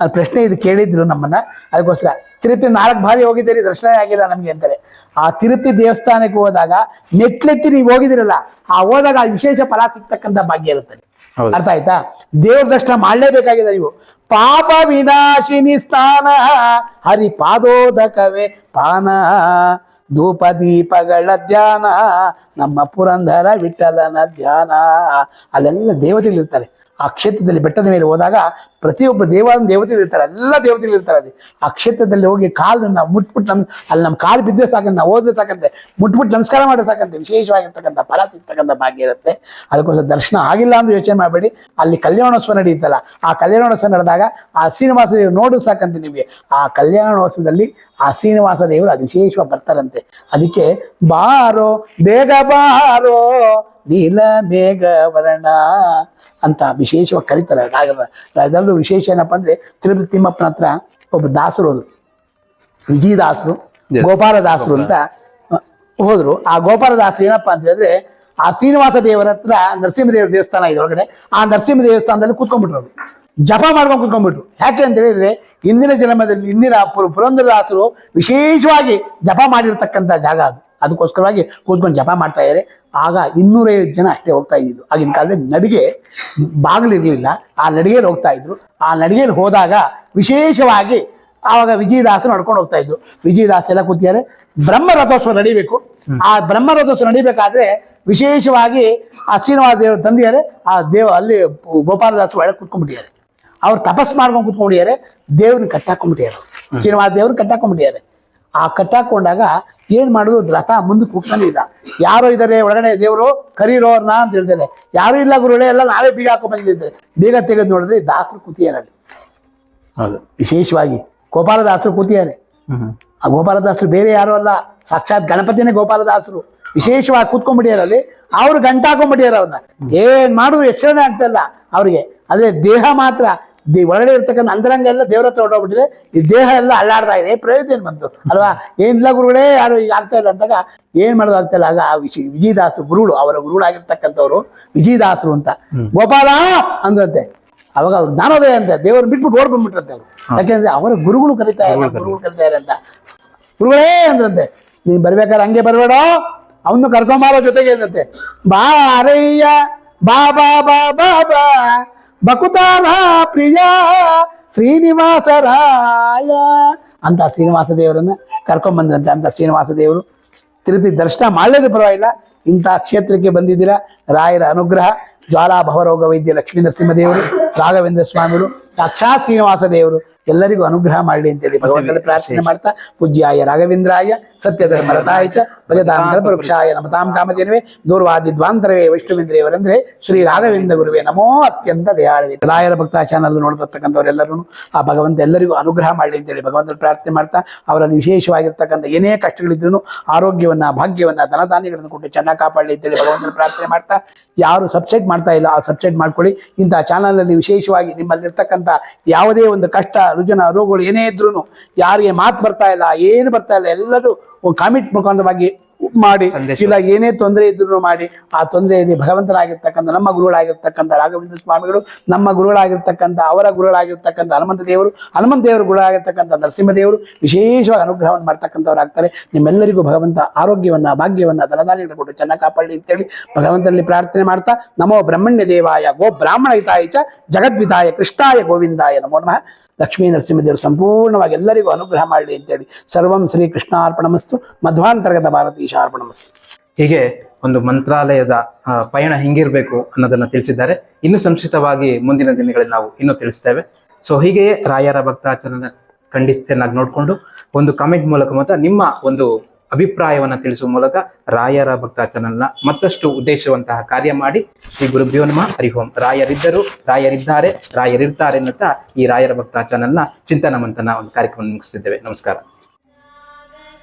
ಅದು ಪ್ರಶ್ನೆ ಇದು ಕೇಳಿದ್ರು ನಮ್ಮನ್ನ. ಅದಕ್ಕೋಸ್ಕರ ತಿರುಪತಿ ನಾಲ್ಕು ಬಾರಿ ಹೋಗಿದ್ದೀರಿ ದರ್ಶನ ಆಗಿಲ್ಲ ನಮ್ಗೆ ಅಂತಾರೆ. ಆ ತಿರುಪತಿ ದೇವಸ್ಥಾನಕ್ಕೆ ಹೋದಾಗ ಮೆಟ್ಲೆತ್ತಿ ನೀವು ಹೋಗಿದಿರಲ್ಲ ಆ ಹೋದಾಗ ಆ ವಿಶೇಷ ಫಲ ಸಿಗ್ತಕ್ಕಂಥ ಭಾಗ್ಯ ಇರುತ್ತೆ. ಅರ್ಥ ಆಯ್ತಾ? ದೇವ್ರ ದರ್ಶನ ಮಾಡಲೇಬೇಕಾಗಿದೆ ನೀವು. ಪಾಪ ವಿನಾಶಿನಿ ಸ್ಥಾನ. ಹರಿ ಪಾದೋದಕವೇ ಪಾನ. ಧೂಪ ದೀಪಗಳ ಧ್ಯಾನ. ನಮ್ಮ ಪುರಂದರ ವಿಠಲನ ಧ್ಯಾನ. ಅಲ್ಲೆಲ್ಲ ದೇವತೆಗಳು ಇರ್ತಾರೆ. ಆ ಕ್ಷೇತ್ರದಲ್ಲಿ ಬೆಟ್ಟದ ಮೇಲೆ ಹೋದಾಗ ಪ್ರತಿಯೊಬ್ಬ ದೇವಾದ ದೇವತೆಗಳು ಇರ್ತಾರೆ. ಎಲ್ಲ ದೇವತೆಗಳು ಇರ್ತಾರೆ ಅಲ್ಲಿ. ಆ ಕ್ಷೇತ್ರದಲ್ಲಿ ಹೋಗಿ ಕಾಲು ನಾವು ಮುಟ್ಬಿಟ್ಟು ನಮ್ ಅಲ್ಲಿ ನಮ್ಮ ಕಾಲು ಬಿದ್ದರೆ ಸಾಕಂತ, ನಾವು ಹೋದ್ರೆ ಸಾಕಂತೆ, ಮುಟ್ಬಿಟ್ಟು ನಮಸ್ಕಾರ ಮಾಡಿದ್ರೆ ಸಾಕಂತೆ, ವಿಶೇಷವಾಗಿರ್ತಕ್ಕಂಥ ಫಲ ಸಿಗ್ತಕ್ಕಂಥ ಭಾಗ್ಯ ಇರುತ್ತೆ. ಅದಕ್ಕೋಸ್ಕರ ದರ್ಶನ ಆಗಿಲ್ಲ ಅಂದ್ರೆ ಯೋಚನೆ ಮಾಡಬೇಡಿ. ಅಲ್ಲಿ ಕಲ್ಯಾಣೋತ್ಸವ ನಡೆಯುತ್ತಲ್ಲ, ಆ ಕಲ್ಯಾಣೋತ್ಸವ ನಡೆದಾಗ ಆ ಶ್ರೀನಿವಾಸ ದೇವರು ನೋಡು ಸಾಕಂತೆ ನಿಮಗೆ. ಆ ಕಲ್ಯಾಣೋತ್ಸವದಲ್ಲಿ ಆ ಶ್ರೀನಿವಾಸ ದೇವರು ಅದು ವಿಶೇಷವಾಗಿ ಬರ್ತಾರಂತೆ. ಅದಕ್ಕೆ ಬಾರೋ ಬೇಗ ಬಾರೋ ನೀಲ ಬೇಗ ವರ್ಣ ಅಂತ ವಿಶೇಷವಾಗಿ ಕರೀತಾರೆ. ಅದರಲ್ಲೂ ವಿಶೇಷ ಏನಪ್ಪ ಅಂದ್ರೆ ತಿರುಪತಿ ತಿಮ್ಮಪ್ಪನ ಹತ್ರ ಒಬ್ಬ ದಾಸರು ಹೋದ್ರು. ವಿಜಯದಾಸರು ಗೋಪಾಲ ಗೋಪಾಲದಾಸರು ಅಂತ ಹೋದ್ರು. ಆ ಗೋಪಾಲದಾಸರು ಏನಪ್ಪ ಅಂತ ಹೇಳಿದ್ರೆ ಆ ಶ್ರೀನಿವಾಸ ದೇವರ ಹತ್ರ ನರಸಿಂಹದೇವರ ದೇವಸ್ಥಾನ ಇದೆ ಒಳಗಡೆ. ಆ ನರಸಿಂಹ ದೇವಸ್ಥಾನದಲ್ಲಿ ಕೂತ್ಕೊಂಡ್ಬಿಟ್ರು. ಜಪ ಮಾಡ್ಕೊಂಡು ಕುತ್ಕೊಂಡ್ಬಿಟ್ರು. ಯಾಕೆ ಅಂತ ಹೇಳಿದ್ರೆ ಇಂದಿನ ಜನ್ಮದಲ್ಲಿ ಇಂದಿನ ಪುರ- ಪುರಂದರದಾಸರು ವಿಶೇಷವಾಗಿ ಜಪ ಮಾಡಿರ್ತಕ್ಕಂಥ ಜಾಗ ಅದು. ಅದಕ್ಕೋಸ್ಕರವಾಗಿ ಕೂತ್ಕೊಂಡು ಜಪ ಮಾಡ್ತಾ ಇದ್ದಾರೆ. ಆಗ ಇನ್ನೂರೈವತ್ತು ಜನ ಅಷ್ಟೇ ಹೋಗ್ತಾ ಇದ್ದಿದ್ದು. ಆಗಿನ ಕಾಲದಲ್ಲಿ ನಡಿಗೆ ಬಾಗಿಲಿರಲಿಲ್ಲ. ಆ ನಡಿಗೆಯಲ್ಲಿ ಹೋಗ್ತಾ ಇದ್ರು. ಆ ನಡಿಗೆಯಲ್ಲಿ ಹೋದಾಗ ವಿಶೇಷವಾಗಿ ಆವಾಗ ವಿಜಯದಾಸರು ನಡ್ಕೊಂಡು ಹೋಗ್ತಾ ಇದ್ರು. ವಿಜಯದಾಸ ಎಲ್ಲ ಕೂತಿದ್ದಾರೆ. ಬ್ರಹ್ಮರಥೋತ್ಸವ ನಡಿಬೇಕು. ಆ ಬ್ರಹ್ಮರಥೋತ್ಸವ ನಡಿಬೇಕಾದ್ರೆ ವಿಶೇಷವಾಗಿ ಆ ಶ್ರೀನಿವಾಸ ದೇವರು ತಂದಿದ್ದಾರೆ ಆ ದೇವ ಅಲ್ಲಿ ಗೋಪಾಲದಾಸರು ಒಳಗೆ ಕುತ್ಕೊಂಡ್ಬಿಟ್ಟಿದ್ದಾರೆ. ಅವ್ರು ತಪಸ್ ಮಾಡ್ಕೊಂಡು ಕುತ್ಕೊಂಡಿದ್ದಾರೆ ದೇವ್ರನ್ನ ಕಟ್ಟಾಕೊಂಡ್ಬಿಟ್ಟಿದ್ದಾರೆ. ಶ್ರೀನಿವಾಸ ದೇವ್ರನ್ನ ಕಟ್ಟಾಕೊಂಡ್ಬಿಟ್ಟಿದ್ದಾರೆ. ಆ ಕಟ್ಟಾಕೊಂಡಾಗ ಏನ್ ಮಾಡಿದ್ರು ರಥ ಮುಂದೆ ಹೋಗ್ತಾನೆ ಇಲ್ಲ. ಯಾರೋ ಇದ್ದಾರೆ ಒಳಗಡೆ ದೇವರು ಕರೀರೋರ್ನ ಅಂತ ಹೇಳ್ತಾರೆ. ಯಾರು ಇಲ್ಲ ಗುರುಗಳೇ ಎಲ್ಲ ನಾವೇ ಬೀಗ ಹಾಕೊಂಡ್ ಬಂದಿದ್ದಾರೆ ಬೀಗ ತೆಗೆದು ನೋಡಿದ್ರೆ ದಾಸರು ಹೌದು. ವಿಶೇಷವಾಗಿ ಗೋಪಾಲದಾಸರು ಕೂತಿದ್ದಾರೆ. ಆ ಗೋಪಾಲದಾಸರು ಬೇರೆ ಯಾರು ಅಲ್ಲ. ಸಾಕ್ಷಾತ್ ಗಣಪತಿನೇ ಗೋಪಾಲದಾಸರು. ವಿಶೇಷವಾಗಿ ಕೂತ್ಕೊಂಡ್ಬಿಟ್ಟಿಯಾರಲ್ಲಿ ಅವ್ರು ಗಂಟಾಕೊಂಡ್ಬಿಟ್ಟಿದ್ದಾರೆ ಅವ್ರನ್ನ. ಏನ್ ಮಾಡಿದ್ರು ಎಚ್ಚರಣೆ ಆಗ್ತಾ ಇಲ್ಲ ಅವ್ರಿಗೆ. ಅದೇ ದೇಹ ಮಾತ್ರ ದೇ ಒಳಗಡೆ ಇರ್ತಕ್ಕಂಥ ಅಂತರಂಗ ಎಲ್ಲ ದೇವ್ರ ಹತ್ರ ಹೊರಟೋಗ್ಬಿಟ್ಟಿದೆ. ಈ ದೇಹ ಎಲ್ಲ ಅಲ್ಲಾಡ್ತಾ ಇದೆ. ಪ್ರಯೋಜನ ಏನ್ ಬಂತು? ಅಲ್ವಾ? ಏನಿಲ್ಲ ಗುರುಗಳೇ ಯಾರು ಈಗ ಆಗ್ತಾ ಇಲ್ಲ ಅಂದಾಗ ಏನ್ ಮಾಡೋದು ಆಗ್ತಾ ಇಲ್ಲ? ಆಗ ಆ ವಿಷಯ ವಿಜಯದಾಸರು ಗುರುಗಳು ಅವರ ಗುರುಗಳಾಗಿರ್ತಕ್ಕಂಥವ್ರು ವಿಜಯದಾಸರು ಅಂತ. ಗೋಪಾಲ ಅಂದ್ರಂತೆ. ಅವಾಗ ಅವ್ರು ಜ್ಞಾನೋದಯ ಅಂತ. ದೇವ್ರನ್ನ ಬಿಟ್ಬಿಟ್ಟು ಓಡ್ ಬಂದ್ಬಿಟ್ರಂತೆ ಅವ್ರು. ಯಾಕೆಂದ್ರೆ ಅವರ ಗುರುಗಳು ಕರೀತಾ ಇದ್ದಾರೆ. ಗುರುಗಳು ಕರೀತಾರೆ ಅಂತ. ಗುರುಗಳೇ ಅಂದ್ರಂತೆ. ನೀನ್ ಬರ್ಬೇಕಾದ್ರೆ ಹಂಗೆ ಬರಬೇಡ? ಅವನು ಕರ್ಕೊಂಬಾರೋ ಜೊತೆಗೆ ಅಂದಂತೆ ಬಾ ಅರಯ್ಯ ಬಾ ಬಾ ಬಾ ಬಾ ಬಾ. ಬಕುತಾನ ಪ್ರಿಯ ಶ್ರೀನಿವಾಸರಾಯ ಅಂತ ಶ್ರೀನಿವಾಸ ದೇವರನ್ನ ಕರ್ಕೊಂಬಂದ್ರಂತೆ ಅಂತ ಶ್ರೀನಿವಾಸ ದೇವರು ತಿರುಪತಿ ದರ್ಶನ ಮಾಡಲೇದು ಪರವಾಗಿಲ್ಲ. ಇಂಥ ಕ್ಷೇತ್ರಕ್ಕೆ ಬಂದಿದ್ದೀರಾ? ರಾಯರ ಅನುಗ್ರಹ ಜ್ವಾಲಾ ಭವರೋಗ ವೈದ್ಯ ಲಕ್ಷ್ಮೀ ನರಸಿಂಹ ದೇವರು ರಾಘವೇಂದ್ರ ಸ್ವಾಮಿಗಳು ಸಾಕ್ಷಾತ್ ಶ್ರೀನಿವಾಸ ದೇವರು ಎಲ್ಲರಿಗೂ ಅನುಗ್ರಹ ಮಾಡಲಿ ಅಂತೇಳಿ ಭಗವಂತನ ಪ್ರಾರ್ಥನೆ ಮಾಡ್ತಾ ಪೂಜ್ಯಾಯ ರಾಘವೇಂದ್ರಾಯ ಸತ್ಯಧರ್ಮರತಾಯ ಚ ಭಜತಾಂತರ ಪರೋಕ್ಷಾಯ ನಮತಾಂ ಕಾಮಧೇನವೇ ದೂರ್ವಾದಿ ದ್ವಾಂತರವೇ ವೈಷ್ಣವೇಂದ್ರೇವರೆಂದ್ರೆ ಶ್ರೀ ರಾಘವೇಂದ್ರ ಗುರುವೇ ನಮೋ ಅತ್ಯಂತ ದಯಾಳವೇ. ರಾಯರ ಭಕ್ತ ಚಾನಲ್ ನೋಡತಕ್ಕಂಥವರೆಲ್ಲರೂ ಆ ಭಗವಂತ ಎಲ್ಲರಿಗೂ ಅನುಗ್ರಹ ಮಾಡಲಿ ಅಂತೇಳಿ ಭಗವಂತನ ಪ್ರಾರ್ಥನೆ ಮಾಡ್ತಾ ಅವರಲ್ಲಿ ವಿಶೇಷವಾಗಿರ್ತಕ್ಕಂಥ ಏನೇ ಕಷ್ಟಗಳಿದ್ರು ಆರೋಗ್ಯವನ್ನ ಭಾಗ್ಯವನ್ನ ಧನಧಾನ್ಯಗಳನ್ನು ಕೊಟ್ಟು ಚೆನ್ನಾಗಿ ಕಾಪಾಡಲಿ ಅಂತೇಳಿ ಭಗವಂತನ ಪ್ರಾರ್ಥನೆ ಮಾಡ್ತಾ ಯಾರು ಸಬ್ಸ್ಕ್ರೈಬ್ ಮಾಡ್ತಾ ಇಲ್ಲ ಆ ಸಬ್ಸ್ಕ್ರೈಬ್ ಮಾಡ್ಕೊಳ್ಳಿ ಇಂಥ ಚಾನಲಲ್ಲಿ ವಿಶೇಷವಾಗಿ ನಿಮ್ಮಲ್ಲಿರ್ತಕ್ಕಂಥ ಯಾವುದೇ ಒಂದು ಕಷ್ಟ, ರುಜನ, ರೋಗಗಳು ಏನೇ ಇದ್ರೂ ಯಾರಿಗೆ ಮಾತು ಬರ್ತಾ ಇಲ್ಲ, ಏನು ಬರ್ತಾ ಇಲ್ಲ ಎಲ್ಲರೂ ಕಾಮಿಟ್ ಮುಖಾಂತರವಾಗಿ ಮಾಡಿ ಇಲ್ಲ ಏನೇ ತೊಂದರೆ ಇದ್ರು ಮಾಡಿ ಆ ತೊಂದರೆಯಲ್ಲಿ ಭಗವಂತರಾಗಿರ್ತಕ್ಕಂಥ ನಮ್ಮ ಗುರುಗಳಾಗಿರ್ತಕ್ಕಂಥ ರಾಘವೇಂದ್ರ ಸ್ವಾಮಿಗಳು ನಮ್ಮ ಗುರುಗಳಾಗಿರ್ತಕ್ಕಂಥ ಅವರ ಗುರುಗಳಾಗಿರ್ತಕ್ಕಂಥ ಹನುಮಂತ ದೇವರು ಹನುಮಂತ ದೇವರು ಗುರುಗಳಾಗಿರ್ತಕ್ಕಂಥ ನರಸಿಂಹ ದೇವರು ವಿಶೇಷವಾಗಿ ಅನುಗ್ರಹವನ್ನು ಮಾಡ್ತಕ್ಕಂಥವ್ರಾಗ್ತಾರೆ. ನಿಮ್ಮೆಲ್ಲರಿಗೂ ಭಗವಂತ ಆರೋಗ್ಯವನ್ನ ಭಾಗ್ಯವನ್ನ ಧನಧಾನ್ಯಗಳು ಕೊಟ್ಟು ಚೆನ್ನಾಗಿ ಕಾಪಾಡಲಿ ಅಂತೇಳಿ ಭಗವಂತನಲ್ಲಿ ಪ್ರಾರ್ಥನೆ ಮಾಡ್ತಾ ನಮೋ ಬ್ರಹ್ಮಣ್ಯ ದೇವಾಯ ಗೋ ಬ್ರಾಹ್ಮಣ ಹಿತಾಯ ಚ ಜಗದ್ವಿತಾಯ ಕೃಷ್ಣಾಯ ಗೋವಿಂದಾಯ ನಮೋ ನಮಃ. ಲಕ್ಷ್ಮೀ ನರಸಿಂಹದೇವರು ಸಂಪೂರ್ಣವಾಗಿ ಎಲ್ಲರಿಗೂ ಅನುಗ್ರಹ ಮಾಡಲಿ ಅಂತೇಳಿ ಸರ್ವಂ ಶ್ರೀ ಕೃಷ್ಣಾರ್ಪಣಮಸ್ತು ಮಧ್ವಾಂತರ್ಗತ ಭಾರತೀಶ ಅರ್ಪಣಮಸ್ತು ಹೀಗೆ ಒಂದು ಮಂತ್ರಾಲಯದ ಪಯಣ ಹೆಂಗಿರ್ಬೇಕು ಅನ್ನೋದನ್ನ ತಿಳಿಸಿದ್ದಾರೆ. ಇನ್ನು ಸಂಕ್ಷಿಪ್ತವಾಗಿ ಮುಂದಿನ ದಿನಗಳಲ್ಲಿ ನಾವು ಇನ್ನೂ ತಿಳಿಸ್ತೇವೆ. ಸೊ ಹೀಗೆಯೇ ರಾಯರ ಭಕ್ತಾಚರಣ ಖಂಡಿತ ಚೆನ್ನಾಗಿ ನೋಡಿಕೊಂಡು ಒಂದು ಕಮೆಂಟ್ ಮೂಲಕ ಮಾತ್ರ ನಿಮ್ಮ ಒಂದು ಅಭಿಪ್ರಾಯವನ್ನ ತಿಳಿಸುವ ಮೂಲಕ ರಾಯರ ಭಕ್ತ ಚಾನಲ್ನ ಮತ್ತಷ್ಟು ಉದ್ದೇಶವಂತಹ ಕಾರ್ಯ ಮಾಡಿ. ಶ್ರೀ ಗುರುಭ್ಯೋ ನಮಃ. ಹರಿಹೋಂ ರಾಯರಿದ್ದರು, ರಾಯರಿದ್ದಾರೆ, ರಾಯರಿರ್ತಾರೆ ಅನ್ನುತ್ತಾ ಈ ರಾಯರ ಭಕ್ತಾಚರಣನ ಚಿಂತನ ಮಂತನ ಒಂದು ಕಾರ್ಯಕ್ರಮ ಮುಗಿಸ್ತಿದ್ದೇವೆ. ನಮಸ್ಕಾರ.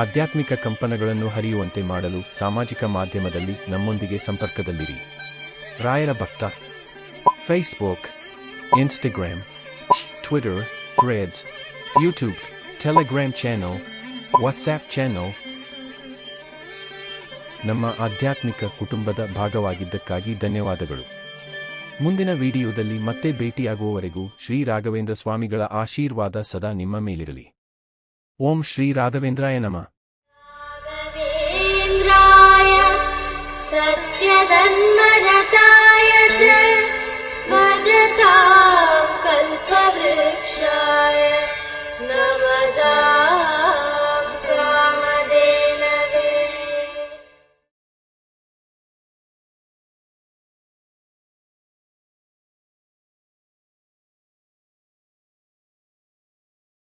ಆಧ್ಯಾತ್ಮಿಕ ಕಂಪನಗಳನ್ನು ಹರಿಯುವಂತೆ ಮಾಡಲು ಸಾಮಾಜಿಕ ಮಾಧ್ಯಮದಲ್ಲಿ ನಮ್ಮೊಂದಿಗೆ ಸಂಪರ್ಕದಲ್ಲಿರಿ. ರಾಯರ ಭಕ್ತ Facebook Instagram Twitter Threads YouTube Telegram channel WhatsApp channel ನಮ್ಮ ಆಧ್ಯಾತ್ಮಿಕ ಕುಟುಂಬದ ಭಾಗವಾಗಿದ್ದಕ್ಕಾಗಿ ಧನ್ಯವಾದಗಳು. ಮುಂದಿನ ವಿಡಿಯೋದಲ್ಲಿ ಮತ್ತೆ ಭೇಟಿಯಾಗುವವರೆಗೂ ಶ್ರೀ ರಾಘವೇಂದ್ರ ಸ್ವಾಮಿಗಳ ಆಶೀರ್ವಾದ ಸದಾ ನಿಮ್ಮ ಮೇಲಿರಲಿ. ॐ श्री राघवेन्द्राय नमः सत्यधन्मरताय च मगता कल्पवृक्षाय